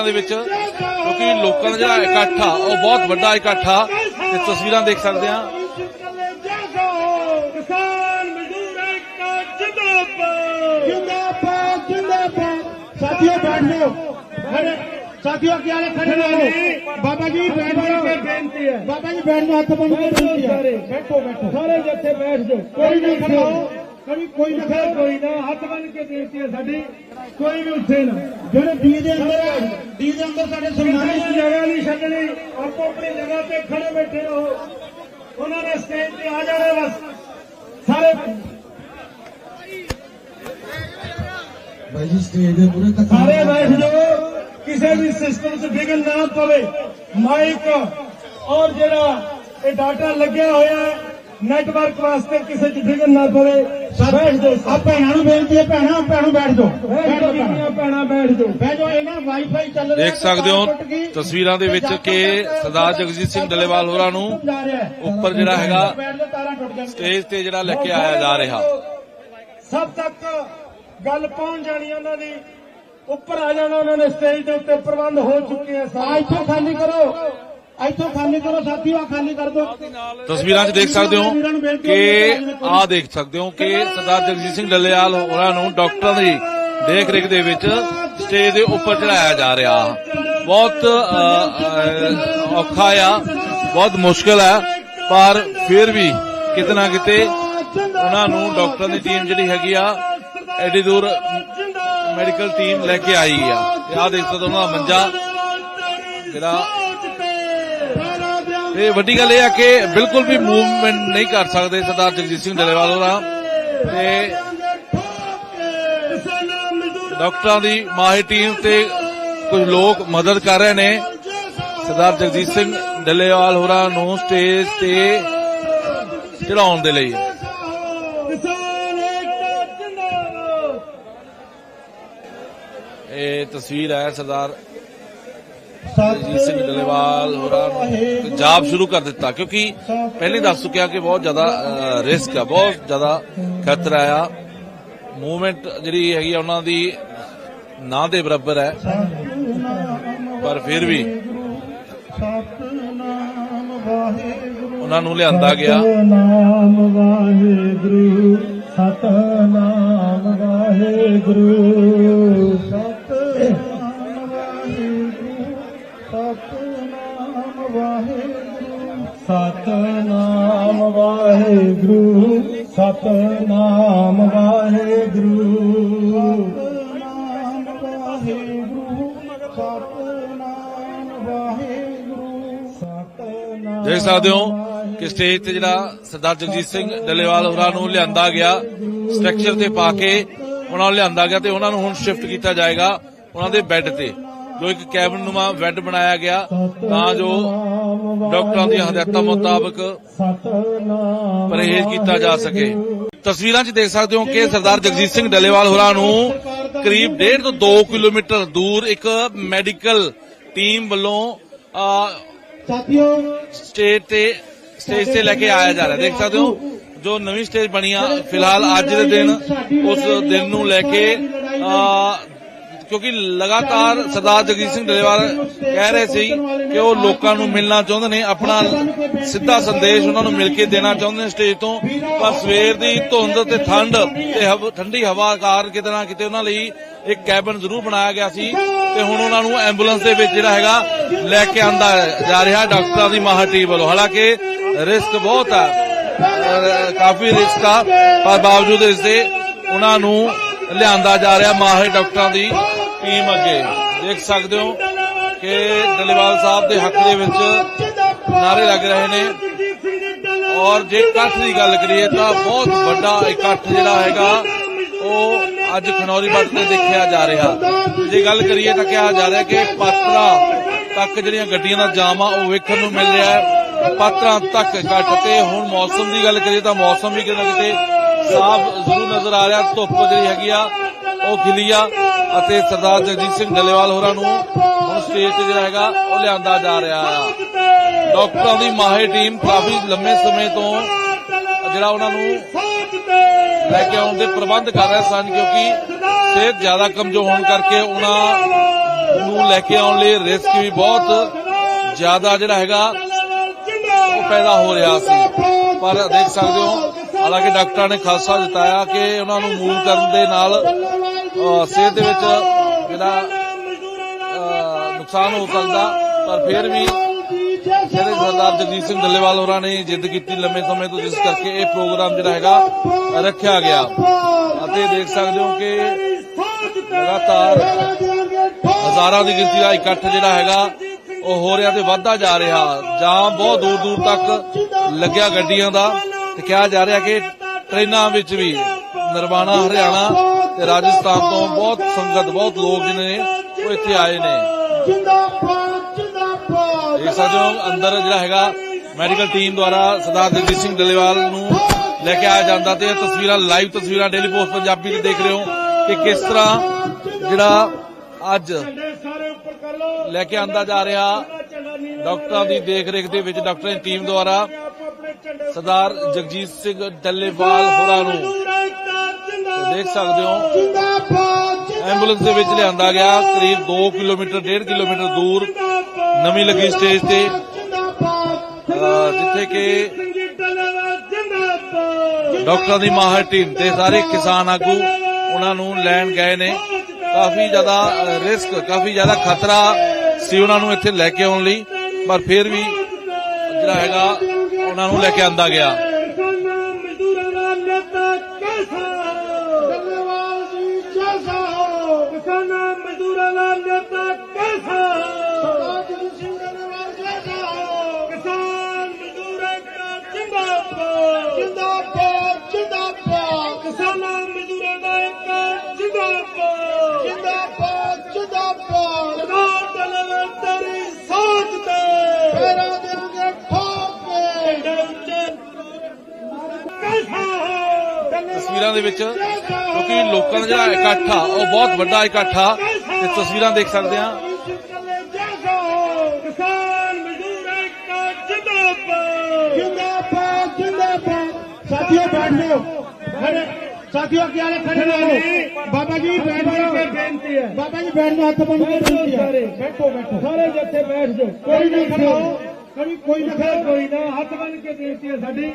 ਦੇ ਵਿੱਚ ਕਿਉਂਕਿ ਲੋਕਾਂ ਦਾ ਜਿਹੜਾ ਇਕੱਠ ਆ ਉਹ ਬਹੁਤ ਵੱਡਾ ਇਕੱਠ ਆ ਤੇ ਤਸਵੀਰਾਂ ਦੇਖ ਸਕਦੇ ਆ ਕਿਸਾਨ ਮਜ਼ਦੂਰ ਏਕਤਾ ਜਿੰਦਾਬਾਦ ਜਿੰਦਾਬਾਦ ਜਿੰਦਾਬਾਦ ਸਾਥੀਓ ਬੈਠ ਜਾਓ ਸਾਥੀਓ ਕੀ ਹਾਲ ਹੈ? ਖੜੇ ਰਹੋ। ਬਾਬਾ ਜੀ ਬੈਠ ਜਾਓ। ਬੇਨਤੀ ਹੈ ਬਾਬਾ ਜੀ ਬੈਠ ਜਾਓ ਹੱਥ ਬੰਨ ਕੇ ਬੇਨਤੀ ਹੈ ਬੈਠੋ ਬੈਠੋ। ਸਾਰੇ ਜੱਥੇ ਬੈਠ ਜਾਓ। ਕੋਈ ਨਹੀਂ ਨਾ ਕੋਈ ਨਾ ਹੱਥ ਬੰਨ ਕੇ ਬੇਨਤੀ ਹੈ ਸਾਡੀ। ਕੋਈ ਵੀ ਉੱਠੇ ਨਾ। ਜਿਹੜੇ ਡੀ ਦੇ ਅੰਦਰ ਡੀ ਦੇ ਅੰਦਰ ਸਾਡੇ ਸਨਮਾਨਿਤ ਜਗ੍ਹਾ ਨਹੀਂ ਛੱਡਣੀ ਆਪੋ ਆਪਣੀ ਜਗ੍ਹਾ ਤੇ ਖੜੇ ਬੈਠੇ ਰਹੋ। ਉਹਨਾਂ ਨੇ ਸਟੇਜ ਤੇ ਆ ਜਾਣਾ ਬਸ। ਸਾਰੇ ਭਾਈ ਜੀ ਸਟੇਜ ਦੇ ਪੂਰੇ ਤੱਕ ਸਾਰੇ ਬੈਠ ਜਾਓ। ਕਿਸੇ ਵੀ ਸਿਸਟਮ 'ਚ ਵਿਘਨ ਨਾ ਪਵੇ। ਮਾਈਕ ਔਰ ਜਿਹੜਾ ਇਹ ਡਾਟਾ ਲੱਗਿਆ ਹੋਇਆ ਹੈ ਨੈਟਵਰਕ ਵਾਸਤੇ ਕਿਸੇ 'ਚ ਵਿਘਨ ਨਾ ਪਵੇ। ਬੈਠ ਜਾਓ ਆ ਭੈਣਾਂ ਨੂੰ ਬੇਨਤੀ ਹੈ ਭੈਣਾਂ ਭੈਣੋਂ ਬੈਠ ਜਾਓ ਬੈਠ ਜਾਓ ਭੈਣਾਂ। ਭੈਣਾਂ ਬੈਠ ਜਾਓ। ਬੈਠ ਜਾਓ ਇਹਨਾਂ ਵਾਈਫਾਈ ਚੱਲ ਰਿਹਾ ਦੇਖ ਸਕਦੇ ਹੋ ਤਸਵੀਰਾਂ ਦੇ ਵਿੱਚ ਕਿ ਸਰਦਾਰ ਜਗਜੀਤ ਸਿੰਘ ਡੱਲੇਵਾਲ ਹੋਰਾਂ ਨੂੰ ਉੱਪਰ ਜਿਹੜਾ ਹੈਗਾ ਬੈਠ ਜਾਓ ਤਾਰਾਂ ਟੁੱਟ ਜਾਣਗੀਆਂ ਸਟੇਜ ਤੇ ਜਿਹੜਾ ਲੈ ਕੇ ਆਇਆ ਜਾ ਰਿਹਾ। ਸਭ ਤੱਕ ਗੱਲ ਪਹੁੰਚ ਜਾਣੀ ਉਹਨਾਂ ਦੀ। ਉੱਪਰ ਆ ਜਾਣਾ ਉਹਨਾਂ ਨੇ ਸਟੇਜ ਦੇ ਉੱਤੇ ਪ੍ਰਬੰਧ ਹੋ ਚੁੱਕੇ ਆ ਆ ਸਾਰੇ ਇੱਥੋਂ ਖਾਲੀ ਕਰੋ। ਇੱਥੋਂ ਖਾਲੀ ਕਰੋ ਸਾਥੀਓ ਆਹ ਖਾਲੀ ਕਰ ਦਿਓ। ਤਸਵੀਰਾਂ 'ਚ ਦੇਖ ਸਕਦੇ ਹੋ ਕਿ ਆਹ ਦੇਖ ਸਕਦੇ ਹੋ ਕਿ ਸਰਦਾਰ ਜਗਜੀਤ ਸਿੰਘ ਡੱਲੇਵਾਲ ਹੋਰਾਂ ਨੂੰ ਡਾਕਟਰਾਂ ਦੀ ਦੇਖ ਰੇਖ ਦੇ ਵਿੱਚ ਸਟੇਜ ਦੇ ਉੱਪਰ ਚੜਾਇਆ ਜਾ ਰਿਹਾ। ਬਹੁਤ ਔਖਾ ਆ ਬਹੁਤ ਮੁਸ਼ਕਲ ਹੈ ਪਰ ਫਿਰ ਵੀ ਕਿਤੇ ਨਾ ਕਿਤੇ ਉਹਨਾਂ ਨੂੰ ਡਾਕਟਰਾਂ ਦੀ ਟੀਮ ਜਿਹੜੀ ਹੈਗੀ ਆ ਐਡੀ ਦੂਰ ਮੈਡੀਕਲ ਟੀਮ ਲੈ ਕੇ ਆਈ ਆ। ਤੇ ਆਹ ਦੇਖ ਸਕਦੇ ਹੋ ਉਹਨਾਂ ਦਾ ਮੰਜਾ ਜਿਹੜਾ ਤੇ ਵੱਡੀ ਗੱਲ ਇਹ ਆ ਕਿ ਬਿਲਕੁਲ ਵੀ ਮੂਵਮੈਂਟ ਨਹੀਂ ਕਰ ਸਕਦੇ ਸਰਦਾਰ ਜਗਜੀਤ ਸਿੰਘ ਡੱਲੇਵਾਲ ਹੋਰਾਂ। ਤੇ ਡਾਕਟਰਾਂ ਦੀ ਮਾਹਿਰ ਟੀਮ ਤੇ ਕੁਝ ਲੋਕ ਮਦਦ ਕਰ ਰਹੇ ਨੇ। ਸਰਦਾਰ ਜਗਜੀਤ ਸਿੰਘ ਡੱਲੇਵਾਲ ਹੋਰਾਂ ਨੂੰ ਸਟੇਜ ਤੇ ਚੜਾਉਣ ਦੇ ਲਈ। ਇਹ ਤਸਵੀਰ ਹੈ ਸਰਦਾਰ ਸਿੰਘ ਡੱਲੇਵਾਲ ਹੋਰਾਂ ਨੂੰ ਪੰਜਾਬ ਸ਼ੁਰੂ ਕਰ ਦਿੱਤਾ ਕਿਉਂਕਿ ਪਹਿਲੇ ਦੱਸ ਚੁੱਕਿਆ ਕਿ ਬਹੁਤ ਜ਼ਿਆਦਾ ਰਿਸਕ ਆ ਬਹੁਤ ਜ਼ਿਆਦਾ ਖਤਰਾ ਆ। ਮੂਵਮੈਂਟ ਜਿਹੜੀ ਹੈਗੀ ਉਹਨਾਂ ਦੀ ਨਾ ਦੇ ਬਰਾਬਰ ਹੈ। ਪਰ ਫਿਰ ਵੀ ਉਹਨਾਂ ਨੂੰ ਲਿਆਂਦਾ ਗਿਆ। ਨਾਮ ਵਾਹਿਗੁਰੂ ਸਤਨਾਮ ਵਾਹਿਗੁਰੂ। ਵਾਹਿਗੁਰੂ ਸਤਨਾਮ ਵਾਹਿਗੁਰੂ ਸਤਨਾਮ ਵਾਹਿਗੁਰੂ। ਸਤਨਾਮ ਵਾਹਿਗੁਰੂ ਸਤਨਾਮ ਵਾਹਿਗੁਰੂ। ਸਤਨਾਮ ਦੇਖ ਸਕਦੇ ਹੋ ਕਿ ਸਟੇਜ ਤੇ ਜਿਹੜਾ ਸਰਦਾਰ ਜਗਜੀਤ ਸਿੰਘ ਡੱਲੇਵਾਲ ਹੋਰਾਂ ਨੂੰ ਲਿਆਂਦਾ ਗਿਆ ਸਟਰਕਚਰ ਤੇ ਪਾ ਕੇ ਉਹਨਾਂ ਨੂੰ ਲਿਆਂਦਾ ਗਿਆ ਤੇ ਉਹਨਾਂ ਨੂੰ ਹੁਣ ਸ਼ਿਫਟ ਕੀਤਾ ਜਾਏਗਾ ਉਹਨਾਂ ਦੇ ਬੈੱਡ ਤੇ। ਜੋ ਇੱਕ ਕੈਬਨ ਨੂਮਾ ਬੈੱਡ ਬਣਾਇਆ ਗਿਆ ਤਾਂ ਜੋ ਡਾਕਟਰਾਂ ਦੀਆਂ ਹਦਾਇਤਾਂ ਮੁਤਾਬਕ ਪਰਹੇਜ਼ ਕੀਤਾ ਜਾ ਸਕੇ। ਤਸਵੀਰਾਂ 'ਚ ਦੇਖ ਸਕਦੇ ਹੋ ਕਿ ਸਰਦਾਰ ਜਗਜੀਤ ਸਿੰਘ ਡੱਲੇਵਾਲ ਹੋਰਾਂ ਨੂੰ ਕਰੀਬ 1.5 ਤੋਂ 2 ਕਿਲੋਮੀਟਰ ਦੂਰ ਇੱਕ ਮੈਡੀਕਲ ਟੀਮ ਵੱਲੋਂ ਸਾਥੀਓ ਸਟੇਜ ਤੇ ਸਟੇਜ ਤੇ ਲੈ ਕੇ ਆਇਆ ਜਾ ਰਿਹਾ। ਦੇਖ ਸਕਦੇ ਹੋ ਜੋ ਨਵੀਂ ਸਟੇਜ ਬਣੀ ਆ। ਫਿਲਹਾਲ ਅੱਜ ਦੇ ਦਿਨ ਉਸ ਦਿਨ ਨੂੰ ਲੈ ਕੇ ਕਿਉਂਕਿ ਲਗਾਤਾਰ ਸਰਦਾਰ ਜਗਜੀਤ ਸਿੰਘ ਡਲੇਵਾਲ ਕਹਿ ਰਹੇ ਸੀ ਕਿ ਉਹ ਲੋਕਾਂ ਨੂੰ ਮਿਲਣਾ ਚਾਹੁੰਦੇ ਨੇ, ਆਪਣਾ ਸਿੱਧਾ ਸੰਦੇਸ਼ ਉਹਨਾਂ ਨੂੰ ਮਿਲ ਕੇ ਦੇਣਾ ਚਾਹੁੰਦੇ ਨੇ ਸਟੇਜ ਤੋਂ। ਪਰ ਸਵੇਰ ਦੀ ਧੁੰਦ ਤੇ ਠੰਡ ਤੇ ਠੰਡੀ ਹਵਾ ਕਾਰਨ ਕਿਤੇ ਨਾ ਕਿਤੇ ਉਹਨਾਂ ਲਈ ਇੱਕ ਕੈਬਨ ਜ਼ਰੂਰ ਬਣਾਇਆ ਗਿਆ ਸੀ ਤੇ ਹੁਣ ਉਹਨਾਂ ਨੂੰ ਐਂਬੂਲੈਂਸ ਦੇ ਵਿੱਚ ਜਿਹੜਾ ਹੈਗਾ ਲੈ ਕੇ ਆਂਦਾ ਜਾ ਰਿਹਾ ਡਾਕਟਰਾਂ ਦੀ ਮਾਹਰ ਟੀਮ ਵੱਲੋਂ। ਹਾਲਾਂਕਿ ਰਿਸਕ ਬਹੁਤ ਆ ਕਾਫੀ ਰਿਸਕ ਆ, ਪਰ ਬਾਵਜੂਦ ਇਸ ਦੇ ਉਹਨਾਂ ਨੂੰ ਲਿਆਂਦਾ ਜਾ ਰਿਹਾ ਮਾਹਿਰ ਡਾਕਟਰਾਂ ਦੀ ਟੀਮ ਅੱਗੇ। ਦੇਖ ਸਕਦੇ ਹੋ ਕਿ ਡੱਲੇਵਾਲ ਸਾਹਿਬ ਦੇ ਹੱਕ ਦੇ ਵਿੱਚ ਨਾਰੇ ਲੱਗ ਰਹੇ ਨੇ। ਔਰ ਜੇ ਇਕੱਠ ਦੀ ਗੱਲ ਕਰੀਏ ਤਾਂ ਬਹੁਤ ਵੱਡਾ ਇਕੱਠ ਜਿਹੜਾ ਹੈਗਾ, ਉਹ ਅੱਜ ਖਨੌਰੀ ਬੱਟ ਤੇ ਦੇਖਿਆ ਜਾ ਰਿਹਾ। ਜੇ ਗੱਲ ਕਰੀਏ ਤਾਂ ਕਿਹਾ ਜਾ ਰਿਹਾ ਕਿ ਪਾਤਰਾ ਤੱਕ ਜਿਹੜੀਆਂ ਗੱਡੀਆਂ ਦਾ ਜਾਮ ਆ, ਉਹ ਵੇਖਣ ਨੂੰ ਮਿਲ ਰਿਹਾ ਹੈ। ਪਾਤਰਾ ਤੱਕ ਇਕੱਠ ਤੇ। ਹੁਣ ਮੌਸਮ ਦੀ ਗੱਲ ਕਰੀਏ ਤਾਂ ਮੌਸਮ ਵੀ ਕਿਤੇ ਨਾ ਕਿਤੇ ਸਾਫ਼ ਜ਼ਰੂਰ ਨਜ਼ਰ ਆ ਰਿਹਾ, ਧੁੱਪ ਜਿਹੜੀ ਹੈਗੀ ਆ, ਉਹ ਖਿਲੀ ਆ ਅਤੇ ਸਰਦਾਰ ਜਗਜੀਤ ਸਿੰਘ ਡੱਲੇਵਾਲ ਹੋਰਾਂ ਨੂੰ ਹੁਣ ਸਟੇਜ ਤੇ ਜਿਹੜਾ ਹੈਗਾ, ਉਹ ਲਿਆਂਦਾ ਜਾ ਰਿਹਾ। ਆ ਡਾਕਟਰਾਂ ਦੀ ਮਾਹਿਰ ਟੀਮ ਕਾਫੀ ਲੰਮੇ ਸਮੇਂ ਤੋਂ ਜਿਹੜਾ ਉਹਨਾਂ ਨੂੰ ਲੈ ਕੇ ਆਉਣ ਦੇ ਪ੍ਰਬੰਧ ਕਰ ਰਹੇ ਸਨ, ਕਿਉਂਕਿ ਸਿਹਤ ਜ਼ਿਆਦਾ ਕਮਜ਼ੋਰ ਹੋਣ ਕਰਕੇ ਉਹਨਾਂ ਨੂੰ ਲੈ ਕੇ ਆਉਣ ਲਈ ਰਿਸਕ ਵੀ ਬਹੁਤ ਜ਼ਿਆਦਾ ਜਿਹੜਾ ਹੈਗਾ, ਉਹ ਪੈਦਾ ਹੋ ਰਿਹਾ ਸੀ। ਪਰ ਦੇਖ ਸਕਦੇ ਹੋ ਹਾਲਾਂਕਿ ਡਾਕਟਰਾਂ ਨੇ ਖਾਸਾ ਜਤਾਇਆ ਕਿ ਉਹਨਾਂ ਨੂੰ ਮੂਵ ਕਰਨ ਦੇ ਨਾਲ ਸਿਹਤ ਦੇ ਵਿੱਚ ਜਿਹੜਾ ਨੁਕਸਾਨ ਹੋ ਸਕਦਾ, ਪਰ ਫਿਰ ਵੀ ਜਿਹੜੇ ਸਰਦਾਰ ਜਗਜੀਤ ਸਿੰਘ ਡੱਲੇਵਾਲ ਹੋਰਾਂ ਨੇ ਜਿੱਦ ਕੀਤੀ ਲੰਮੇ ਸਮੇਂ ਤੋਂ, ਜਿਸ ਕਰਕੇ ਇਹ ਪ੍ਰੋਗਰਾਮ ਜਿਹੜਾ ਹੈਗਾ ਰੱਖਿਆ ਗਿਆ। ਅਤੇ ਦੇਖ ਸਕਦੇ ਹੋ ਕਿ ਲਗਾਤਾਰ ਹਜ਼ਾਰਾਂ ਦੀ ਗਿਣਤੀ ਦਾ ਇਕੱਠ ਜਿਹੜਾ ਹੈਗਾ, ਉਹ ਹੋ ਰਿਹਾ ਤੇ ਵੱਧਦਾ ਜਾ ਰਿਹਾ। ਜਾਮ ਬਹੁਤ ਦੂਰ ਦੂਰ ਤੱਕ ਲੱਗਿਆ ਗੱਡੀਆਂ ਦਾ। ਤੇ ਕਿਹਾ ਜਾ ਰਿਹਾ ਕਿ ਟ੍ਰੇਨਾਂ ਵਿੱਚ ਵੀ ਨਰਵਾਣਾ, ਹਰਿਆਣਾ ਤੇ ਰਾਜਸਥਾਨ ਤੋਂ ਬਹੁਤ ਸੰਗਤ, ਬਹੁਤ ਲੋਕ ਜਿਹਨੇ ਨੇ ਉਹ ਇੱਥੇ ਆਏ ਨੇ। ਜਿੰਦਾਬਾਦ ਜਿੰਦਾਬਾਦ ਦੇਖ ਸਕਦੇ ਅੰਦਰ ਜਿਹੜਾ ਹੈਗਾ ਮੈਡੀਕਲ ਟੀਮ ਦੁਆਰਾ ਸਰਦਾਰ ਜਗਜੀਤ ਸਿੰਘ ਡਲੇਵਾਲ ਨੂੰ ਲੈ ਕੇ ਆਇਆ ਜਾਂਦਾ ਤੇ ਤਸਵੀਰਾਂ, ਲਾਈਵ ਤਸਵੀਰਾਂ ਡੇਲੀ ਪੋਸਟ ਪੰਜਾਬੀ ਤੇ ਦੇਖ ਰਹੇ ਹੋ ਕਿ ਕਿਸ ਤਰ੍ਹਾਂ ਜਿਹੜਾ ਅੱਜ ਲੈ ਕੇ ਆਂਦਾ ਜਾ ਰਿਹਾ। ਡਾਕਟਰਾਂ ਦੀ ਦੇਖ ਰੇਖ ਦੇ ਵਿੱਚ, ਡਾਕਟਰਾਂ ਦੀ ਟੀਮ ਦੁਆਰਾ ਸਰਦਾਰ ਜਗਜੀਤ ਸਿੰਘ ਡੱਲੇਵਾਲ ਹੋਰਾਂ ਨੂੰ ਦੇਖ ਸਕਦੇ ਹੋ ਜਿੰਦਾਬਾਦ ਐਂਬੂਲੈਂਸ ਦੇ ਵਿੱਚ ਲਿਆਂਦਾ ਗਿਆ, ਕਰੀਬ 2 ਕਿਲੋਮੀਟਰ 1.5 ਕਿਲੋਮੀਟਰ ਦੂਰ ਨਵੀਂ ਲੱਗੀ ਸਟੇਜ ਤੇ। ਜਿੱਥੇ ਕਿ ਡਾਕਟਰਾਂ ਦੀ ਮਾਹਰ ਟੀਮ ਤੇ ਸਾਰੇ ਕਿਸਾਨ ਆਗੂ ਉਹਨਾਂ ਨੂੰ ਲੈਣ ਗਏ ਨੇ। ਕਾਫੀ ਜ਼ਿਆਦਾ ਰਿਸਕ ਕਾਫੀ ਜ਼ਿਆਦਾ ਖਤਰਾ ਸੀ ਉਹਨਾਂ ਨੂੰ ਇੱਥੇ ਲੈ ਕੇ ਆਉਣ ਲਈ। ਪਰ ਫਿਰ ਵੀ ਜਿਹੜਾ ਹੈਗਾ ਉਹਨਾਂ ਨੂੰ ਲੈ ਕੇ ਆਂਦਾ ਗਿਆ। ਦੇ ਵਿੱਚ ਕਿਉਂਕਿ ਲੋਕਾਂ ਦਾ ਜਿਹੜਾ ਇਕੱਠ ਆ ਉਹ ਬਹੁਤ ਵੱਡਾ ਇਕੱਠ ਆ ਤੇ ਤਸਵੀਰਾਂ ਦੇਖ ਸਕਦੇ ਆ ਸਾਥੀਓ ਬੈਠ ਜਾਓ ਸਾਥੀਓ ਕੀ ਹਾਲ ਖੜੇ ਰਹੋ ਬਾਬਾ ਜੀ ਬੈਠ ਬੇਨਤੀ ਹੈ। ਬਾਬਾ ਜੀ ਬੈਠ ਹੱਥ ਬਣ ਕੇ ਬੇਨਤੀ ਹੈ। ਬੈਠੋ ਬੈਠੋ। ਸਾਰੇ ਜੱਥੇ ਬੈਠ ਜਾਓ। ਕੋਈ ਨਹੀਂ ਖੜੋ। ਕੋਈ ਨਾ ਕੋਈ ਨਾ। ਹੱਥ ਬੰਨ ਕੇ ਬੇਨਤੀ ਹੈ ਸਾਡੀ।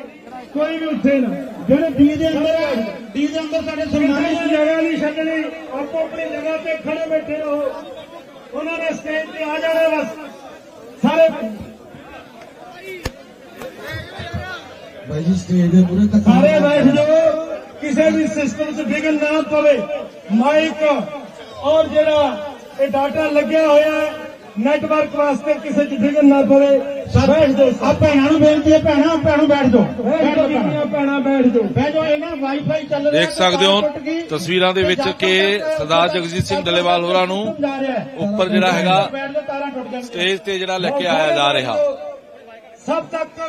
ਕੋਈ ਵੀ ਉੱਠੇ ਨਾ। ਜਿਹੜੇ ਡੀ ਦੇ ਅੰਦਰ ਹੈ ਡੀ ਦੇ ਅੰਦਰ ਸਾਡੇ ਕਿਸੇ ਸਨਮਾਨਿਤ ਨੂੰ ਜਗ੍ਹਾ ਨਹੀਂ ਛੱਡਣੀ। ਆਪੋ ਆਪਣੀ ਜਗ੍ਹਾ ਤੇ ਖੜੇ ਬੈਠੇ ਰਹੋ। ਉਹਨਾਂ ਨੇ ਸਟੇਜ ਤੇ ਆ ਜਾਣਾ ਬਸ। ਸਾਰੇ ਭਾਈ ਜੀ ਸਟੇਜ ਦੇ ਪੂਰੇ ਤੱਕ ਸਾਰੇ ਬੈਠ ਜਾਓ। ਕਿਸੇ ਵੀ ਸਿਸਟਮ 'ਚ ਵਿਘਨ ਨਾ ਪਵੇ। ਮਾਈਕ ਔਰ ਜਿਹੜਾ ਇਹ ਡਾਟਾ ਲੱਗਿਆ ਹੋਇਆ ਹੈ ਨੈਟਵਰਕ ਵਾਸਤੇ ਕਿਸੇ 'ਚ ਵਿਘਨ ਨਾ ਪਵੇ ਬੈਠ ਜਾਓ ਆ ਭੈਣਾਂ ਨੂੰ ਬੇਨਤੀ ਹੈ ਭੈਣਾਂ ਭੈਣੋਂ ਬੈਠ ਜਾਓ ਬੈਠ ਜਾਓ ਬੀਬੀਆਂ ਭੈਣਾਂ ਬੈਠ ਜਾਓ ਬੈਠ ਜਾਓ ਇਹ ਨਾ ਵਾਈਫਾਈ ਚੱਲ ਰਿਹਾ ਦੇਖ ਸਕਦੇ ਹੋ ਤਸਵੀਰਾਂ ਦੇ ਵਿੱਚ ਕਿ ਸਰਦਾਰ ਜਗਜੀਤ ਸਿੰਘ ਡੱਲੇਵਾਲ ਹੋਰਾਂ ਨੂੰ ਉੱਪਰ ਜਿਹੜਾ ਹੈਗਾ ਸਟੇਜ ਤੇ ਜਿਹੜਾ ਲੈ ਕੇ ਆਇਆ ਜਾ ਰਿਹਾ ਸਭ ਤੱਕ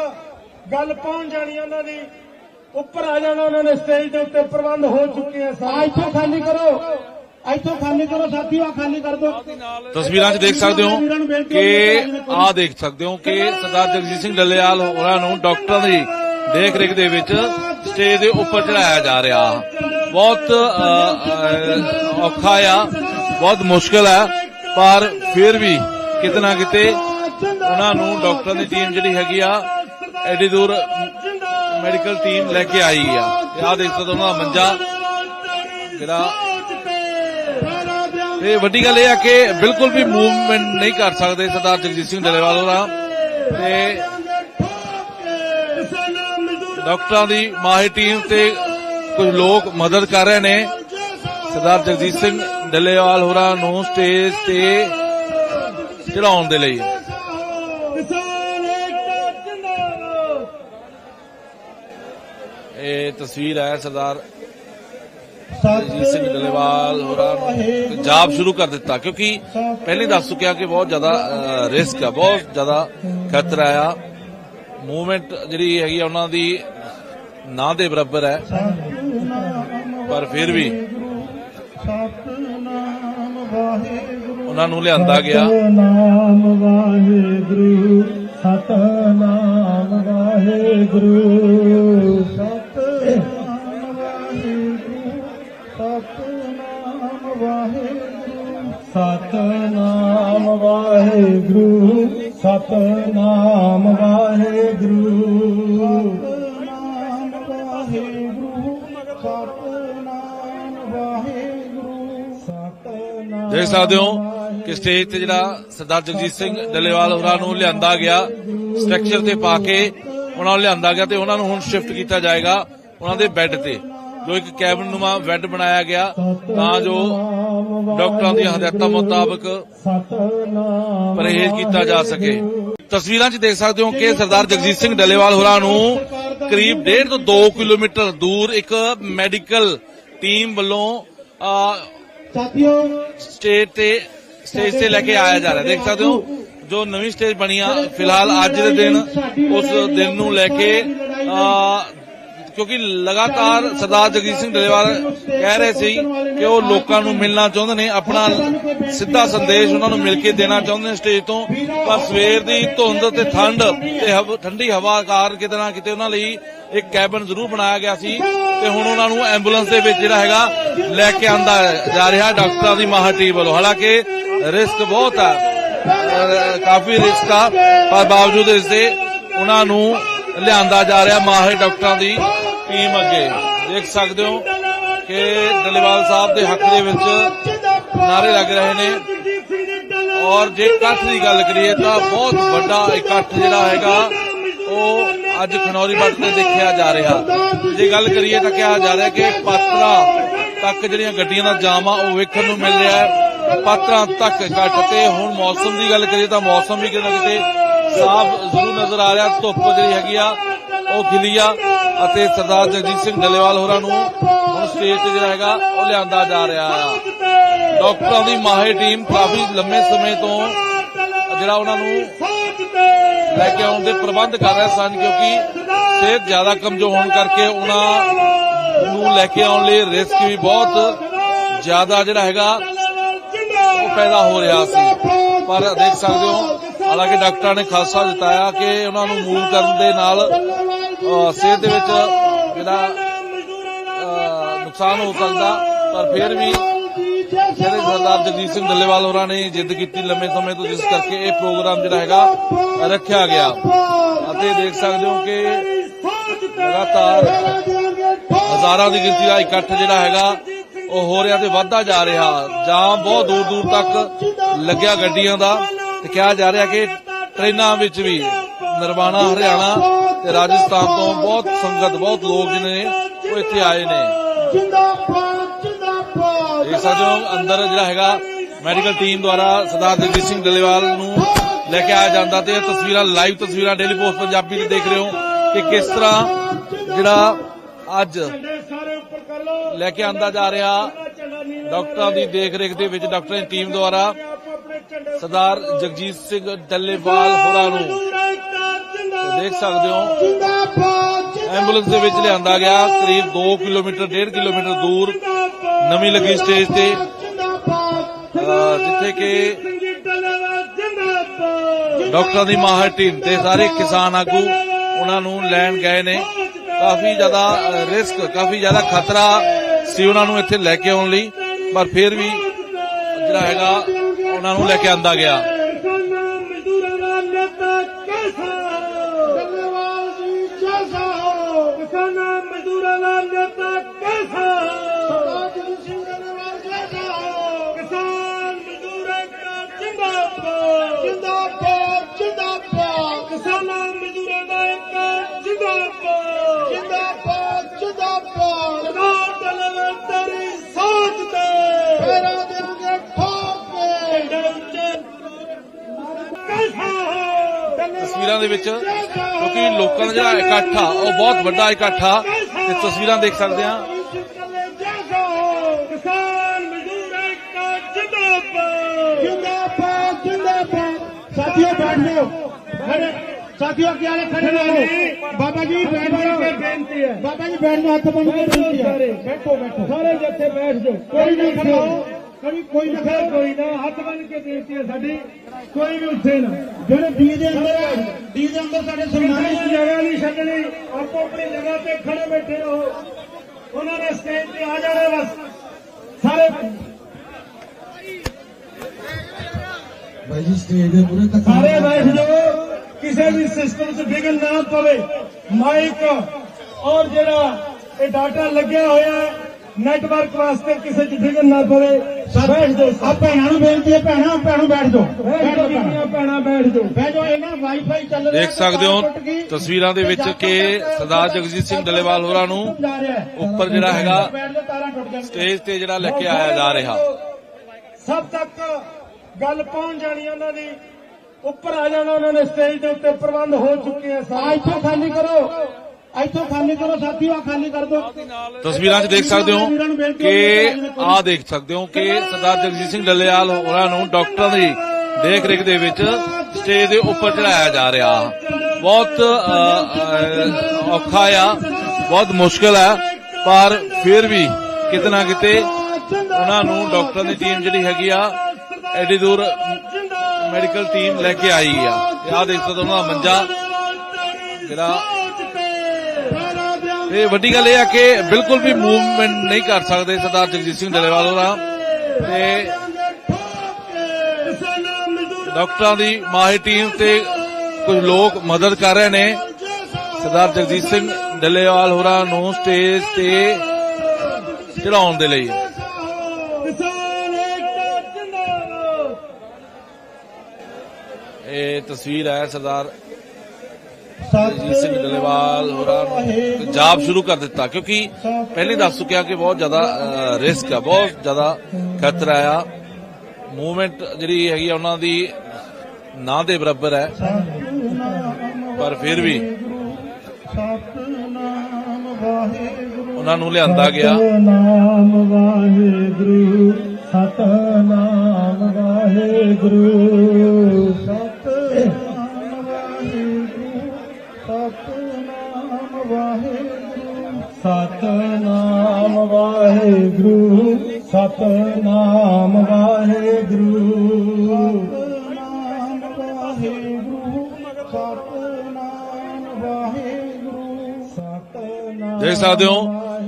ਗੱਲ ਪਹੁੰਚ ਜਾਣੀ ਉਹਨਾਂ ਦੀ ਉੱਪਰ ਆ ਜਾਣਾ ਉਹਨਾਂ ਨੇ ਸਟੇਜ ਦੇ ਉੱਤੇ ਪ੍ਰਬੰਧ ਹੋ ਚੁੱਕੇ ਆ ਆ ਸਾਰੇ ਇੱਥੋਂ ਖਾਲੀ ਕਰੋ ਇੱਥੋਂ ਖਾਲੀ ਕਰੋ ਸਾਥੀਓ ਆਹ ਖਾਲੀ ਕਰ ਦਿਓ। ਤਸਵੀਰਾਂ 'ਚ ਦੇਖ ਸਕਦੇ ਹੋ ਕਿ ਆਹ ਦੇਖ ਸਕਦੇ ਹੋ ਕਿ ਸਰਦਾਰ ਜਗਜੀਤ ਸਿੰਘ ਡੱਲੇਵਾਲ ਹੋਰਾਂ ਨੂੰ ਡਾਕਟਰਾਂ ਦੀ ਦੇਖ ਰੇਖ ਦੇ ਵਿੱਚ ਸਟੇਜ ਦੇ ਉੱਪਰ ਚੜਾਇਆ ਜਾ ਰਿਹਾ। ਬਹੁਤ ਔਖਾ ਆ ਬਹੁਤ ਮੁਸ਼ਕਲ ਹੈ ਪਰ ਫਿਰ ਵੀ ਕਿਤੇ ਨਾ ਕਿਤੇ ਉਹਨਾਂ ਨੂੰ ਡਾਕਟਰਾਂ ਦੀ ਟੀਮ ਜਿਹੜੀ ਹੈਗੀ ਆ ਐਡੀ ਦੂਰ ਮੈਡੀਕਲ ਟੀਮ ਲੈ ਕੇ ਆਈ ਆ। ਤੇ ਆਹ ਦੇਖ ਸਕਦੇ ਹੋ ਉਹਨਾਂ ਦਾ ਮੰਜਾ ਜਿਹੜਾ ਤੇ ਵੱਡੀ ਗੱਲ ਇਹ ਆ ਕਿ ਬਿਲਕੁਲ ਵੀ ਮੂਵਮੈਂਟ ਨਹੀਂ ਕਰ ਸਕਦੇ ਸਰਦਾਰ ਜਗਜੀਤ ਸਿੰਘ ਡੱਲੇਵਾਲ ਹੋਰਾਂ। ਤੇ ਡਾਕਟਰਾਂ ਦੀ ਮਾਹਿਰ ਟੀਮ ਤੇ ਕੁਝ ਲੋਕ ਮਦਦ ਕਰ ਰਹੇ ਨੇ। ਸਰਦਾਰ ਜਗਜੀਤ ਸਿੰਘ ਡੱਲੇਵਾਲ ਹੋਰਾਂ ਨੂੰ ਸਟੇਜ ਤੇ ਚੜਾਉਣ ਦੇ ਲਈ। ਇਹ ਤਸਵੀਰ ਹੈ ਸਰਦਾਰ ਸਿੰਘ ਡੱਲੇਵਾਲ ਹੋਰਾਂ ਨੂੰ ਜਾਬ ਸ਼ੁਰੂ ਕਰ ਦਿੱਤਾ ਕਿਉਂਕਿ ਪਹਿਲੇ ਦੱਸ ਚੁੱਕਿਆ ਕਿ ਬਹੁਤ ਜ਼ਿਆਦਾ ਰਿਸਕ ਆ ਬਹੁਤ ਜ਼ਿਆਦਾ ਖਤਰਾ ਆ। ਮੂਵਮੈਂਟ ਜਿਹੜੀ ਹੈਗੀ ਆ ਉਹਨਾਂ ਦੀ ਨਾ ਦੇ ਬਰਾਬਰ ਹੈ। ਪਰ ਫਿਰ ਵੀ ਉਹਨਾਂ ਨੂੰ ਲਿਆਂਦਾ ਗਿਆ। ਨਾਮ ਵਾਹਿਗੁਰੂ ਸਤਨਾਮ ਵਾਹਿਗੁਰੂ। ਵਾਹਿਗੁਰੂ ਸਤਨਾਮ ਵਾਹਿਗੁਰੂ ਸਤਨਾਮ ਵਾਹਿਗੁਰੂ। ਸਤਨਾਮ ਵਾਹਿਗੁਰੂ ਸਤਨਾਮ ਵਾਹਿਗੁਰੂ। ਸਤਨਾਮ ਦੇਖ ਸਕਦੇ ਹੋ ਕਿ ਸਟੇਜ ਤੇ ਜਿਹੜਾ ਸਰਦਾਰ ਜਗਜੀਤ ਸਿੰਘ ਡੱਲੇਵਾਲ ਹੋਰਾਂ ਨੂੰ ਲਿਆਂਦਾ ਗਿਆ ਸਟਰਕਚਰ ਤੇ ਪਾ ਕੇ ਉਹਨਾਂ ਨੂੰ ਲਿਆਂਦਾ ਗਿਆ ਤੇ ਉਹਨਾਂ ਨੂੰ ਹੁਣ ਸ਼ਿਫਟ ਕੀਤਾ ਜਾਏਗਾ ਉਹਨਾਂ ਦੇ ਬੈੱਡ ਤੇ। ਜੋ ਇੱਕ ਕੈਬਨ ਨੂਮਾ ਬੈੱਡ ਬਣਾਇਆ ਗਿਆ ਤਾਂ ਜੋ ਡਾਕਟਰਾਂ ਦੀਆਂ ਹਦਾਇਤਾਂ ਮੁਤਾਬਕ ਪਰਹੇਜ਼ ਕੀਤਾ ਜਾ ਸਕੇ। ਤਸਵੀਰਾਂ 'ਚ ਦੇਖ ਸਕਦੇ ਹੋ ਕਿ ਸਰਦਾਰ ਜਗਜੀਤ ਸਿੰਘ ਡੱਲੇਵਾਲ ਹੋਰਾਂ ਨੂੰ ਕਰੀਬ 1.5 ਤੋਂ 2 ਕਿਲੋਮੀਟਰ ਦੂਰ ਇੱਕ ਮੈਡੀਕਲ ਟੀਮ ਵੱਲੋਂ ਸਾਥੀਓ ਸਟੇਜ ਤੇ ਸਟੇਜ ਤੇ ਲੈ ਕੇ ਆਇਆ ਜਾ ਰਿਹਾ। ਦੇਖ ਸਕਦੇ ਹੋ ਜੋ ਨਵੀਂ ਸਟੇਜ ਬਣੀ ਆ। ਫਿਲਹਾਲ ਅੱਜ ਦੇ ਦਿਨ ਉਸ ਦਿਨ ਨੂੰ ਲੈ ਕੇ ਕਿਉਂਕਿ ਲਗਾਤਾਰ ਸਰਦਾਰ ਜਗਜੀਤ ਸਿੰਘ ਡੱਲੇਵਾਲ ਕਹਿ ਰਹੇ ਸੀ ਕਿ ਉਹ ਲੋਕਾਂ ਨੂੰ ਮਿਲਣਾ ਚਾਹੁੰਦੇ ਨੇ, ਆਪਣਾ ਸਿੱਧਾ ਸੰਦੇਸ਼ ਉਹਨਾਂ ਨੂੰ ਮਿਲ ਕੇ ਦੇਣਾ ਚਾਹੁੰਦੇ ਨੇ ਸਟੇਜ ਤੋਂ। ਪਰ ਸਵੇਰ ਦੀ ਧੁੰਦ ਤੇ ਠੰਡ ਤੇ ਠੰਡੀ ਹਵਾ ਕਾਰਨ ਕਿਤੇ ਨਾ ਕਿਤੇ ਉਹਨਾਂ ਲਈ ਇੱਕ ਕੈਬਨ ਜ਼ਰੂਰ ਬਣਾਇਆ ਗਿਆ ਸੀ ਤੇ ਹੁਣ ਉਹਨਾਂ ਨੂੰ ਐਂਬੂਲੈਂਸ ਦੇ ਵਿੱਚ ਜਿਹੜਾ ਹੈਗਾ ਲੈ ਕੇ ਆਂਦਾ ਜਾ ਰਿਹਾ ਡਾਕਟਰਾਂ ਦੀ ਮਾਹਰ ਟੀਮ ਵੱਲੋਂ। ਹਾਲਾਂਕਿ ਰਿਸਕ ਬਹੁਤ ਆ ਕਾਫੀ ਰਿਸਕ ਆ, ਪਰ ਬਾਵਜੂਦ ਇਸ ਦੇ ਉਹਨਾਂ ਨੂੰ ਲਿਆਂਦਾ ਜਾ ਰਿਹਾ ਮਾਹਿਰ ਡਾਕਟਰਾਂ ਦੀ ਟੀਮ ਅੱਗੇ। ਦੇਖ ਸਕਦੇ ਹੋ ਕਿ ਡੱਲੇਵਾਲ ਸਾਹਿਬ ਦੇ ਹੱਕ ਦੇ ਵਿੱਚ ਨਾਰੇ ਲੱਗ ਰਹੇ ਨੇ। ਔਰ ਜੇ ਇਕੱਠ ਦੀ ਗੱਲ ਕਰੀਏ ਤਾਂ ਬਹੁਤ ਵੱਡਾ ਇਕੱਠ ਜਿਹੜਾ ਹੈਗਾ, ਉਹ ਅੱਜ ਖਨੌਰੀ ਬੱਟ ਤੇ ਦੇਖਿਆ ਜਾ ਰਿਹਾ। ਜੇ ਗੱਲ ਕਰੀਏ ਤਾਂ ਕਿਹਾ ਜਾ ਰਿਹਾ ਕਿ ਪਾਤਰਾ ਤੱਕ ਜਿਹੜੀਆਂ ਗੱਡੀਆਂ ਦਾ ਜਾਮ ਆ, ਉਹ ਵੇਖਣ ਨੂੰ ਮਿਲ ਰਿਹਾ ਹੈ। ਪਾਤਰਾ ਤੱਕ ਇਕੱਠ ਤੇ ਹੁਣ ਮੌਸਮ ਦੀ ਗੱਲ ਕਰੀਏ ਤਾਂ ਮੌਸਮ ਵੀ ਕਿਤੇ ਨਾ ਕਿਤੇ ਸਾਫ਼ ਜ਼ਰੂਰ ਨਜ਼ਰ ਆ ਰਿਹਾ। ਧੁੱਪ ਜਿਹੜੀ ਹੈਗੀ ਆ, ਉਹ ਖਿਲੀ ਆ। ਅਤੇ ਸਰਦਾਰ ਜਗਜੀਤ ਸਿੰਘ ਡੱਲੇਵਾਲ ਹੋਰਾਂ ਨੂੰ ਹੁਣ ਸਟੇਜ ਤੇ ਜਿਹੜਾ ਹੈਗਾ, ਉਹ ਲਿਆਂਦਾ ਜਾ ਰਿਹਾ। ਆ ਡਾਕਟਰਾਂ ਦੀ ਮਾਹਿਰ ਟੀਮ ਕਾਫੀ ਲੰਮੇ ਸਮੇਂ ਤੋਂ ਜਿਹੜਾ ਉਹਨਾਂ ਨੂੰ ਲੈ ਕੇ ਆਉਣ ਦੇ ਪ੍ਰਬੰਧ ਕਰ ਰਹੇ ਸਨ, ਕਿਉਂਕਿ ਸਿਹਤ ਜ਼ਿਆਦਾ ਕਮਜ਼ੋਰ ਹੋਣ ਕਰਕੇ ਉਹਨਾਂ ਨੂੰ ਲੈ ਕੇ ਆਉਣ ਲਈ ਰਿਸਕ ਵੀ ਬਹੁਤ ਜ਼ਿਆਦਾ ਜਿਹੜਾ ਹੈਗਾ, ਉਹ ਪੈਦਾ ਹੋ ਰਿਹਾ ਸੀ। ਪਰ ਦੇਖ ਸਕਦੇ ਹੋ, ਹਾਲਾਂਕਿ ਡਾਕਟਰਾਂ ਨੇ ਖਾਸਾ ਜਤਾਇਆ ਕਿ ਉਹਨਾਂ ਨੂੰ ਮੂਵ ਕਰਨ ਦੇ ਨਾਲ ਸਿਹਤ ਦੇ ਵਿੱਚ ਜਿਹੜਾ ਨੁਕਸਾਨ ਹੋ ਸਕਦਾ, ਪਰ ਫਿਰ ਵੀ ਜਿਹੜੇ ਸਰਦਾਰ ਜਗਜੀਤ ਸਿੰਘ ਡੱਲੇਵਾਲ ਹੋਰਾਂ ਨੇ ਜਿੱਦ ਕੀਤੀ ਲੰਮੇ ਸਮੇਂ ਤੋਂ, ਜਿਸ ਕਰਕੇ ਇਹ ਪ੍ਰੋਗਰਾਮ ਜਿਹੜਾ ਹੈਗਾ ਰੱਖਿਆ ਗਿਆ। ਅਤੇ ਦੇਖ ਸਕਦੇ ਹੋ ਕਿ ਲਗਾਤਾਰ ਹਜ਼ਾਰਾਂ ਦੀ ਗਿਣਤੀ ਦਾ ਇਕੱਠ ਜਿਹੜਾ ਹੈਗਾ, ਉਹ ਹੋ ਰਿਹਾ ਤੇ ਵੱਧਦਾ ਜਾ ਰਿਹਾ। ਜਾਮ ਬਹੁਤ ਦੂਰ ਦੂਰ ਤੱਕ ਲੱਗਿਆ ਗੱਡੀਆਂ ਦਾ। ਤੇ ਕਿਹਾ ਜਾ ਰਿਹਾ ਕਿ ਟ੍ਰੇਨਾਂ ਵਿੱਚ ਵੀ, ਨਰਵਾਣਾ, ਹਰਿਆਣਾ ਤੇ ਰਾਜਸਥਾਨ ਤੋਂ ਬਹੁਤ ਸੰਗਤ, ਬਹੁਤ ਲੋਕ ਜਿਹਨੇ ਨੇ, ਉਹ ਇੱਥੇ ਆਏ ਨੇ। ਜਿੰਦਾਬਾਦ ਜਿੰਦਾਬਾਦ ਦੇਖ ਸਕਦੇ ਅੰਦਰ ਜਿਹੜਾ ਹੈਗਾ ਮੈਡੀਕਲ ਟੀਮ ਦੁਆਰਾ ਸਰਦਾਰ ਜਗਜੀਤ ਸਿੰਘ ਡੱਲੇਵਾਲ ਨੂੰ ਲੈ ਕੇ ਆਇਆ ਜਾਂਦਾ ਤੇ ਤਸਵੀਰਾਂ, ਲਾਈਵ ਤਸਵੀਰਾਂ ਡੇਲੀ ਪੋਸਟ ਪੰਜਾਬੀ ਤੇ ਦੇਖ ਰਹੇ ਹੋ ਕਿ ਕਿਸ ਤਰ੍ਹਾਂ ਜਿਹੜਾ ਅੱਜ ਲੈ ਕੇ ਆਂਦਾ ਜਾ ਰਿਹਾ ਡਾਕਟਰਾਂ ਦੀ ਦੇਖ ਰੇਖ ਦੇ ਵਿੱਚ, ਡਾਕਟਰਾਂ ਦੀ ਟੀਮ ਦੁਆਰਾ ਸਰਦਾਰ ਜਗਜੀਤ ਸਿੰਘ ਡੱਲੇਵਾਲ ਹੋਰਾਂ ਨੂੰ। ਦੇਖ ਸਕਦੇ ਹੋ। ਜਿੰਦਾਬਾਦ ਐਂਬੂਲੈਂਸ ਦੇ ਵਿੱਚ ਲਿਆਂਦਾ ਗਿਆ, ਕਰੀਬ 2 ਕਿਲੋਮੀਟਰ 1.5 ਕਿਲੋਮੀਟਰ ਦੂਰ ਨਵੀਂ ਲੱਗੀ ਸਟੇਜ ਤੇ। ਜਿੱਥੇ ਕਿ ਡਾਕਟਰਾਂ ਦੀ ਮਾਹਰ ਟੀਮ ਤੇ ਸਾਰੇ ਕਿਸਾਨ ਆਗੂ ਉਹਨਾਂ ਨੂੰ ਲੈਣ ਗਏ ਨੇ। ਕਾਫੀ ਜ਼ਿਆਦਾ ਰਿਸਕ ਕਾਫੀ ਜ਼ਿਆਦਾ ਖਤਰਾ ਸੀ ਉਹਨਾਂ ਨੂੰ ਇੱਥੇ ਲੈ ਕੇ ਆਉਣ ਲਈ। ਪਰ ਫਿਰ ਵੀ ਜਿਹੜਾ ਹੈਗਾ, ਉਹਨਾਂ ਨੂੰ ਲੈ ਕੇ ਆਂਦਾ ਗਿਆ। ਤਸਵੀਰਾਂ ਦੇ ਵਿੱਚ ਕਿਉਂਕਿ ਲੋਕਾਂ ਦਾ ਜਿਹੜਾ ਇਕੱਠ ਆ ਉਹ ਬਹੁਤ ਵੱਡਾ ਇਕੱਠ ਆ ਤੇ ਤਸਵੀਰਾਂ ਦੇਖ ਸਕਦੇ ਆ ਕਿਸਾਨ ਮਜ਼ਦੂਰ ਏਕਤਾ ਜਿੰਦਾਬਾਦ ਜਿੰਦਾਬਾਦ ਜਿੰਦਾਬਾਦ ਸਾਥੀਓ ਬੈਠ ਜਾਓ। ਖੜੇ ਸਾਥੀਓ ਕੀ ਹਾਲ ਹੈ ਖੜੇ ਰਹੋ ਬਾਬਾ ਜੀ ਬੈਠ ਜਾਓ ਬੇਨਤੀ ਹੈ ਬਾਬਾ ਜੀ ਬੈਠ ਜਾਓ। ਹੱਥ ਬੰਨ ਕੇ ਬੇਨਤੀ ਹੈ ਬੈਠੋ ਕਦੀ ਕੋਈ ਨਾ ਫਿਰ ਕੋਈ ਨਾ ਹੱਥ ਬੰਨ ਕੇ ਬੇਨਤੀ ਹੈ ਸਾਡੀ ਕੋਈ ਵੀ ਉੱਠੇ ਨਾ। ਜਿਹੜੇ ਡੀ ਦੇ ਅੰਦਰ ਡੀ ਦੇ ਅੰਦਰ ਸਾਡੇ ਕਿਸੇ ਸਨਮਾਨਿਤ ਨੂੰ ਜਗ੍ਹਾ ਨਹੀਂ ਛੱਡਣੀ ਆਪੋ ਆਪਣੀ ਜਗ੍ਹਾ ਤੇ ਖੜੇ ਬੈਠੇ ਰਹੋ। ਉਹਨਾਂ ਨੇ ਸਟੇਜ ਤੇ ਆ ਜਾਣਾ ਬਸ। ਸਾਰੇ ਭਾਈ ਜੀ ਸਟੇਜ ਦੇ ਪੂਰੇ ਤੱਕ ਸਾਰੇ ਬੈਠ ਜਾਓ। ਕਿਸੇ ਵੀ ਸਿਸਟਮ 'ਚ ਵਿਘਨ ਨਾ ਪਵੇ। ਮਾਈਕ ਔਰ ਜਿਹੜਾ ਇਹ ਡਾਟਾ ਲੱਗਿਆ ਹੋਇਆ ਹੈ ਨੈਟਵਰਕ ਵਾਸਤੇ ਕਿਸੇ 'ਚ ਵਿਘਨ ਨਾ ਪਵੇ। ਬੈਠ ਜਾਓ ਆ ਸਭ ਭੈਣਾਂ ਨੂੰ ਬੇਨਤੀ ਹੈ ਭੈਣਾਂ ਭੈਣਾਂ ਬੈਠ ਜਾਓ। ਬੈਠ ਬੈਠ ਜਾਓ ਜਾਓ ਬੀਬੀਆਂ ਭੈਣਾਂ। ਬੈਠ ਜਾਓ ਬੈਠ ਜਾਓ ਇਹਨਾਂ ਵਾਈਫਾਈ ਚੱਲ ਰਿਹਾ ਦੇਖ ਸਕਦੇ ਹੋ ਤਸਵੀਰਾਂ ਦੇ ਵਿੱਚ ਕਿ ਸਰਦਾਰ ਜਗਜੀਤ ਸਿੰਘ ਡੱਲੇਵਾਲ ਹੋਰਾਂ ਨੂੰ ਉੱਪਰ ਜਿਹੜਾ ਹੈਗਾ ਬੈਠ ਜਾਓ ਤਾਰਾਂ ਟੁੱਟ ਜਾਣਗੀਆਂ। ਸਟੇਜ ਤੇ ਜਿਹੜਾ ਲੈ ਕੇ ਆਇਆ ਜਾ ਰਿਹਾ। ਸਭ ਤੱਕ ਗੱਲ ਪਹੁੰਚ ਜਾਣੀ ਉਹਨਾਂ ਦੀ। ਉੱਪਰ ਆ ਜਾਣਾ ਉਹਨਾਂ ਨੇ ਸਟੇਜ ਦੇ ਉੱਤੇ ਪ੍ਰਬੰਧ ਹੋ ਚੁੱਕੇ ਆ ਆ ਸਾਰੇ ਇੱਥੋਂ ਖਾਲੀ ਕਰੋ। ਇੱਥੋਂ ਖਾਲੀ ਕਰੋ ਸਾਥੀਓ ਆਹ ਖਾਲੀ ਕਰ ਦਿਓ। ਤਸਵੀਰਾਂ 'ਚ ਦੇਖ ਸਕਦੇ ਹੋ ਕਿ ਆਹ ਦੇਖ ਸਕਦੇ ਹੋ ਕਿ ਸਰਦਾਰ ਜਗਜੀਤ ਸਿੰਘ ਡੱਲੇਵਾਲ ਹੋਰਾਂ ਨੂੰ ਡਾਕਟਰਾਂ ਦੀ ਦੇਖ ਰੇਖ ਦੇ ਵਿੱਚ ਸਟੇਜ ਦੇ ਉੱਪਰ ਚੜਾਇਆ ਜਾ ਰਿਹਾ। ਬਹੁਤ ਔਖਾ ਆ ਬਹੁਤ ਮੁਸ਼ਕਲ ਹੈ ਪਰ ਫਿਰ ਵੀ ਕਿਤੇ ਨਾ ਕਿਤੇ ਉਹਨਾਂ ਨੂੰ ਡਾਕਟਰਾਂ ਦੀ ਟੀਮ ਜਿਹੜੀ ਹੈਗੀ ਆ ਐਡੀ ਦੂਰ ਮੈਡੀਕਲ ਟੀਮ ਲੈ ਕੇ ਆਈ ਆ। ਤੇ ਆਹ ਦੇਖ ਸਕਦੇ ਹੋ ਉਹਨਾਂ ਦਾ ਮੰਜਾ ਜਿਹੜਾ ਤੇ ਵੱਡੀ ਗੱਲ ਇਹ ਆ ਕਿ ਬਿਲਕੁਲ ਵੀ ਮੂਵਮੈਂਟ ਨਹੀਂ ਕਰ ਸਕਦੇ ਸਰਦਾਰ ਜਗਜੀਤ ਸਿੰਘ ਡਲੇਵਾਲ ਹੋਰਾਂ। ਤੇ ਡਾਕਟਰਾਂ ਦੀ ਮਾਹਿਰ ਟੀਮ ਤੇ ਕੁਝ ਲੋਕ ਮਦਦ ਕਰ ਰਹੇ ਨੇ। ਸਰਦਾਰ ਜਗਜੀਤ ਸਿੰਘ ਡੱਲੇਵਾਲ ਹੋਰਾਂ ਨੂੰ ਸਟੇਜ ਤੇ ਚੜਾਉਣ ਦੇ ਲਈ। ਇਹ ਤਸਵੀਰ ਹੈ ਸਰਦਾਰ ਸਿੰਘ ਡੱਲੇਵਾਲ ਹੋਰਾਂ ਜਾਬ ਸ਼ੁਰੂ ਕਰ ਦਿੱਤਾ ਕਿਉਂਕਿ ਪਹਿਲੇ ਦੱਸ ਚੁੱਕਿਆ ਕਿ ਬਹੁਤ ਜ਼ਿਆਦਾ ਰਿਸਕ ਆ ਬਹੁਤ ਜ਼ਿਆਦਾ ਖਤਰਾ ਆ। ਮੂਵਮੈਂਟ ਜਿਹੜੀ ਹੈਗੀ ਆ ਉਹਨਾਂ ਦੀ ਨਾ ਦੇ ਬਰਾਬਰ ਹੈ। ਪਰ ਫਿਰ ਵੀ ਉਹਨਾਂ ਨੂੰ ਲਿਆਂਦਾ ਗਿਆ। ਨਾਮ ਵਾਹਿਗੁਰੂ ਸਤਨਾਮ ਵਾਹਿਗੁਰੂ। ਵਾਹਿਗੁਰੂ ਸਤਨਾਮ ਵਾਹਿਗੁਰੂ ਸਤਨਾਮ ਵਾਹਿਗੁਰੂ। ਸਤਨਾਮ ਵਾਹਿਗੁਰੂ ਸਤਨਾਮ ਵਾਹਿਗੁਰੂ। ਸਤਨਾਮ ਦੇਖ ਸਕਦੇ ਹੋ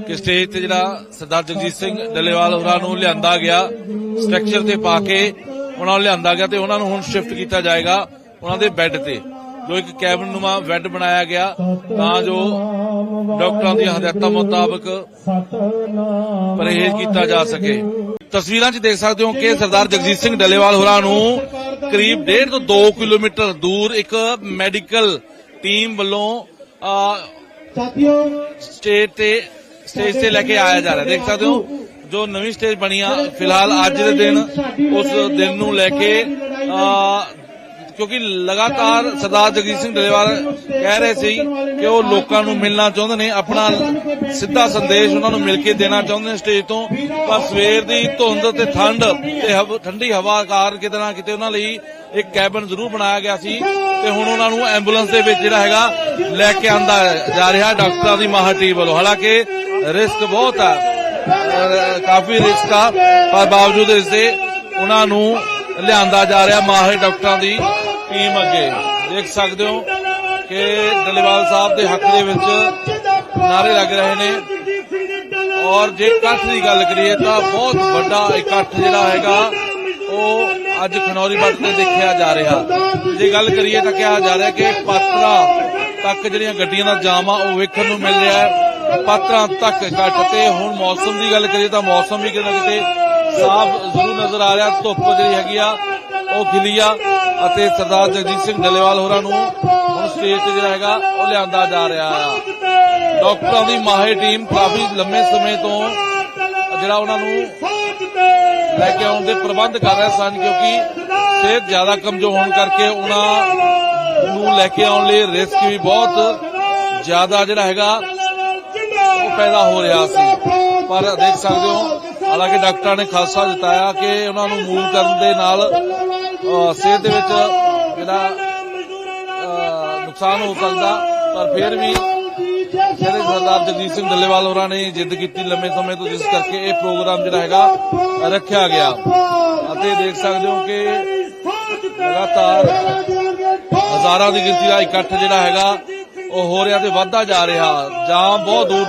ਕਿ ਸਟੇਜ ਤੇ ਜਿਹੜਾ ਸਰਦਾਰ ਜਗਜੀਤ ਸਿੰਘ ਡੱਲੇਵਾਲ ਹੋਰਾਂ ਨੂੰ ਲਿਆਂਦਾ ਗਿਆ ਸਟਰਕਚਰ ਤੇ ਪਾ ਕੇ ਉਹਨਾਂ ਨੂੰ ਲਿਆਂਦਾ ਗਿਆ ਤੇ ਉਹਨਾਂ ਨੂੰ ਹੁਣ ਸ਼ਿਫਟ ਕੀਤਾ ਜਾਏਗਾ ਉਹਨਾਂ ਦੇ ਬੈੱਡ ਤੇ। ਜੋ ਇੱਕ ਕੈਬਨ ਨੂਮਾ ਬੈੱਡ ਬਣਾਇਆ ਗਿਆ ਤਾਂ ਜੋ ਡਾਕਟਰਾਂ ਦੀਆਂ ਹਦਾਇਤਾਂ ਮੁਤਾਬਕ ਪਰਹੇਜ਼ ਕੀਤਾ ਜਾ ਸਕੇ। ਤਸਵੀਰਾਂ 'ਚ ਦੇਖ ਸਕਦੇ ਹੋ ਕਿ ਸਰਦਾਰ ਜਗਜੀਤ ਸਿੰਘ ਡੱਲੇਵਾਲ ਹੋਰਾਂ ਨੂੰ ਕਰੀਬ 1.5 ਤੋਂ 2 ਕਿਲੋਮੀਟਰ ਦੂਰ ਇੱਕ ਮੈਡੀਕਲ ਟੀਮ ਵੱਲੋਂ ਸਾਥੀਓ ਸਟੇਜ ਤੇ ਸਟੇਜ ਤੇ ਲੈ ਕੇ ਆਇਆ ਜਾ ਰਿਹਾ। ਦੇਖ ਸਕਦੇ ਹੋ ਜੋ ਨਵੀਂ ਸਟੇਜ ਬਣੀ ਆ। ਫਿਲਹਾਲ ਅੱਜ ਦੇ ਦਿਨ ਉਸ ਦਿਨ ਨੂੰ ਲੈ ਕੇ ਕਿਉਂਕਿ ਲਗਾਤਾਰ ਸਰਦਾਰ ਜਗਜੀਤ ਸਿੰਘ ਡਲੇਵਾਲ ਕਹਿ ਰਹੇ ਸੀ ਕਿ ਉਹ ਲੋਕਾਂ ਨੂੰ ਮਿਲਣਾ ਚਾਹੁੰਦੇ ਨੇ, ਆਪਣਾ ਸਿੱਧਾ ਸੰਦੇਸ਼ ਉਹਨਾਂ ਨੂੰ ਮਿਲ ਕੇ ਦੇਣਾ ਚਾਹੁੰਦੇ ਨੇ ਸਟੇਜ ਤੋਂ। ਪਰ ਸਵੇਰ ਦੀ ਧੁੰਦ ਤੇ ਠੰਡ ਤੇ ਠੰਡੀ ਹਵਾ ਕਾਰਨ ਕਿਤੇ ਨਾ ਕਿਤੇ ਉਹਨਾਂ ਲਈ ਇੱਕ ਕੈਬਨ ਜ਼ਰੂਰ ਬਣਾਇਆ ਗਿਆ ਸੀ ਤੇ ਹੁਣ ਉਹਨਾਂ ਨੂੰ ਐਂਬੂਲੈਂਸ ਦੇ ਵਿੱਚ ਜਿਹੜਾ ਹੈਗਾ ਲੈ ਕੇ ਆਂਦਾ ਜਾ ਰਿਹਾ ਡਾਕਟਰਾਂ ਦੀ ਮਾਹਰ ਟੀਮ ਵੱਲੋਂ। ਹਾਲਾਂਕਿ ਰਿਸਕ ਬਹੁਤ ਆ ਕਾਫੀ ਰਿਸਕ ਆ, ਪਰ ਬਾਵਜੂਦ ਇਸ ਦੇ ਉਹਨਾਂ ਨੂੰ ਲਿਆਂਦਾ ਜਾ ਰਿਹਾ ਮਾਹਿਰ ਡਾਕਟਰਾਂ ਦੀ ਟੀਮ ਅੱਗੇ। ਦੇਖ ਸਕਦੇ ਹੋ ਕਿ ਡੱਲੇਵਾਲ ਸਾਹਿਬ ਦੇ ਹੱਕ ਦੇ ਵਿੱਚ ਨਾਰੇ ਲੱਗ ਰਹੇ ਨੇ। ਔਰ ਜੇ ਇਕੱਠ ਦੀ ਗੱਲ ਕਰੀਏ ਤਾਂ ਬਹੁਤ ਵੱਡਾ ਇਕੱਠ ਜਿਹੜਾ ਹੈਗਾ, ਉਹ ਅੱਜ ਖਨੌਰੀ ਬੱਟ ਤੇ ਦੇਖਿਆ ਜਾ ਰਿਹਾ। ਜੇ ਗੱਲ ਕਰੀਏ ਤਾਂ ਕਿਹਾ ਜਾ ਰਿਹਾ ਕਿ ਪਾਤਰਾ ਤੱਕ ਜਿਹੜੀਆਂ ਗੱਡੀਆਂ ਦਾ ਜਾਮ ਆ, ਉਹ ਵੇਖਣ ਨੂੰ ਮਿਲ ਰਿਹਾ ਹੈ। ਪਾਤਰਾ ਤੱਕ ਇਕੱਠ ਤੇ ਹੁਣ ਮੌਸਮ ਦੀ ਗੱਲ ਕਰੀਏ ਤਾਂ ਮੌਸਮ ਵੀ ਕਿਤੇ ਨਾ ਕਿਤੇ ਸਾਫ਼ ਜ਼ਰੂਰ ਨਜ਼ਰ ਆ ਰਿਹਾ, ਧੁੱਪ ਜਿਹੜੀ ਹੈਗੀ ਆ, ਉਹ ਖਿਲੀ ਆ ਅਤੇ ਸਰਦਾਰ ਜਗਜੀਤ ਸਿੰਘ ਡੱਲੇਵਾਲ ਹੋਰਾਂ ਨੂੰ ਹੁਣ ਸਟੇਜ ਤੇ ਜਿਹੜਾ ਹੈਗਾ, ਉਹ ਲਿਆਂਦਾ ਜਾ ਰਿਹਾ। ਆ ਡਾਕਟਰਾਂ ਦੀ ਮਾਹਿਰ ਟੀਮ ਕਾਫੀ ਲੰਮੇ ਸਮੇਂ ਤੋਂ ਜਿਹੜਾ ਉਹਨਾਂ ਨੂੰ ਲੈ ਕੇ ਆਉਣ ਦੇ ਪ੍ਰਬੰਧ ਕਰ ਰਹੇ ਸਨ, ਕਿਉਂਕਿ ਸਿਹਤ ਜ਼ਿਆਦਾ ਕਮਜ਼ੋਰ ਹੋਣ ਕਰਕੇ ਉਹਨਾਂ ਨੂੰ ਲੈ ਕੇ ਆਉਣ ਲਈ ਰਿਸਕ ਵੀ ਬਹੁਤ ਜ਼ਿਆਦਾ ਜਿਹੜਾ ਹੈਗਾ, ਉਹ ਪੈਦਾ ਹੋ ਰਿਹਾ ਸੀ। ਪਰ ਦੇਖ ਸਕਦੇ ਹੋ ਹਾਲਾਂਕਿ ਡਾਕਟਰਾਂ ਨੇ ਖਾਸਾ ਜਤਾਇਆ ਕਿ ਉਹਨਾਂ ਨੂੰ ਮੂਵ ਕਰਨ ਦੇ ਨਾਲ ਸਿਹਤ ਦੇ ਵਿੱਚ ਜਿਹੜਾ ਨੁਕਸਾਨ ਹੋ ਸਕਦਾ, ਪਰ ਫਿਰ ਵੀ ਜਿਹੜੇ ਸਰਦਾਰ ਜਗਜੀਤ ਸਿੰਘ ਡੱਲੇਵਾਲ ਹੋਰਾਂ ਨੇ ਜਿੱਦ ਕੀਤੀ ਲੰਮੇ ਸਮੇਂ ਤੋਂ, ਜਿਸ ਕਰਕੇ ਇਹ ਪ੍ਰੋਗਰਾਮ ਜਿਹੜਾ ਹੈਗਾ ਰੱਖਿਆ ਗਿਆ। ਅਤੇ ਦੇਖ ਸਕਦੇ ਹੋ ਕਿ ਲਗਾਤਾਰ ਹਜ਼ਾਰਾਂ ਦੀ ਗਿਣਤੀ ਦਾ ਇਕੱਠ ਜਿਹੜਾ ਹੈਗਾ, ਉਹ ਹੋ ਰਿਹਾ ਤੇ ਵੱਧਦਾ ਜਾ ਰਿਹਾ। ਜਾਂ ਬਹੁਤ ਦੂਰ ਦੂਰ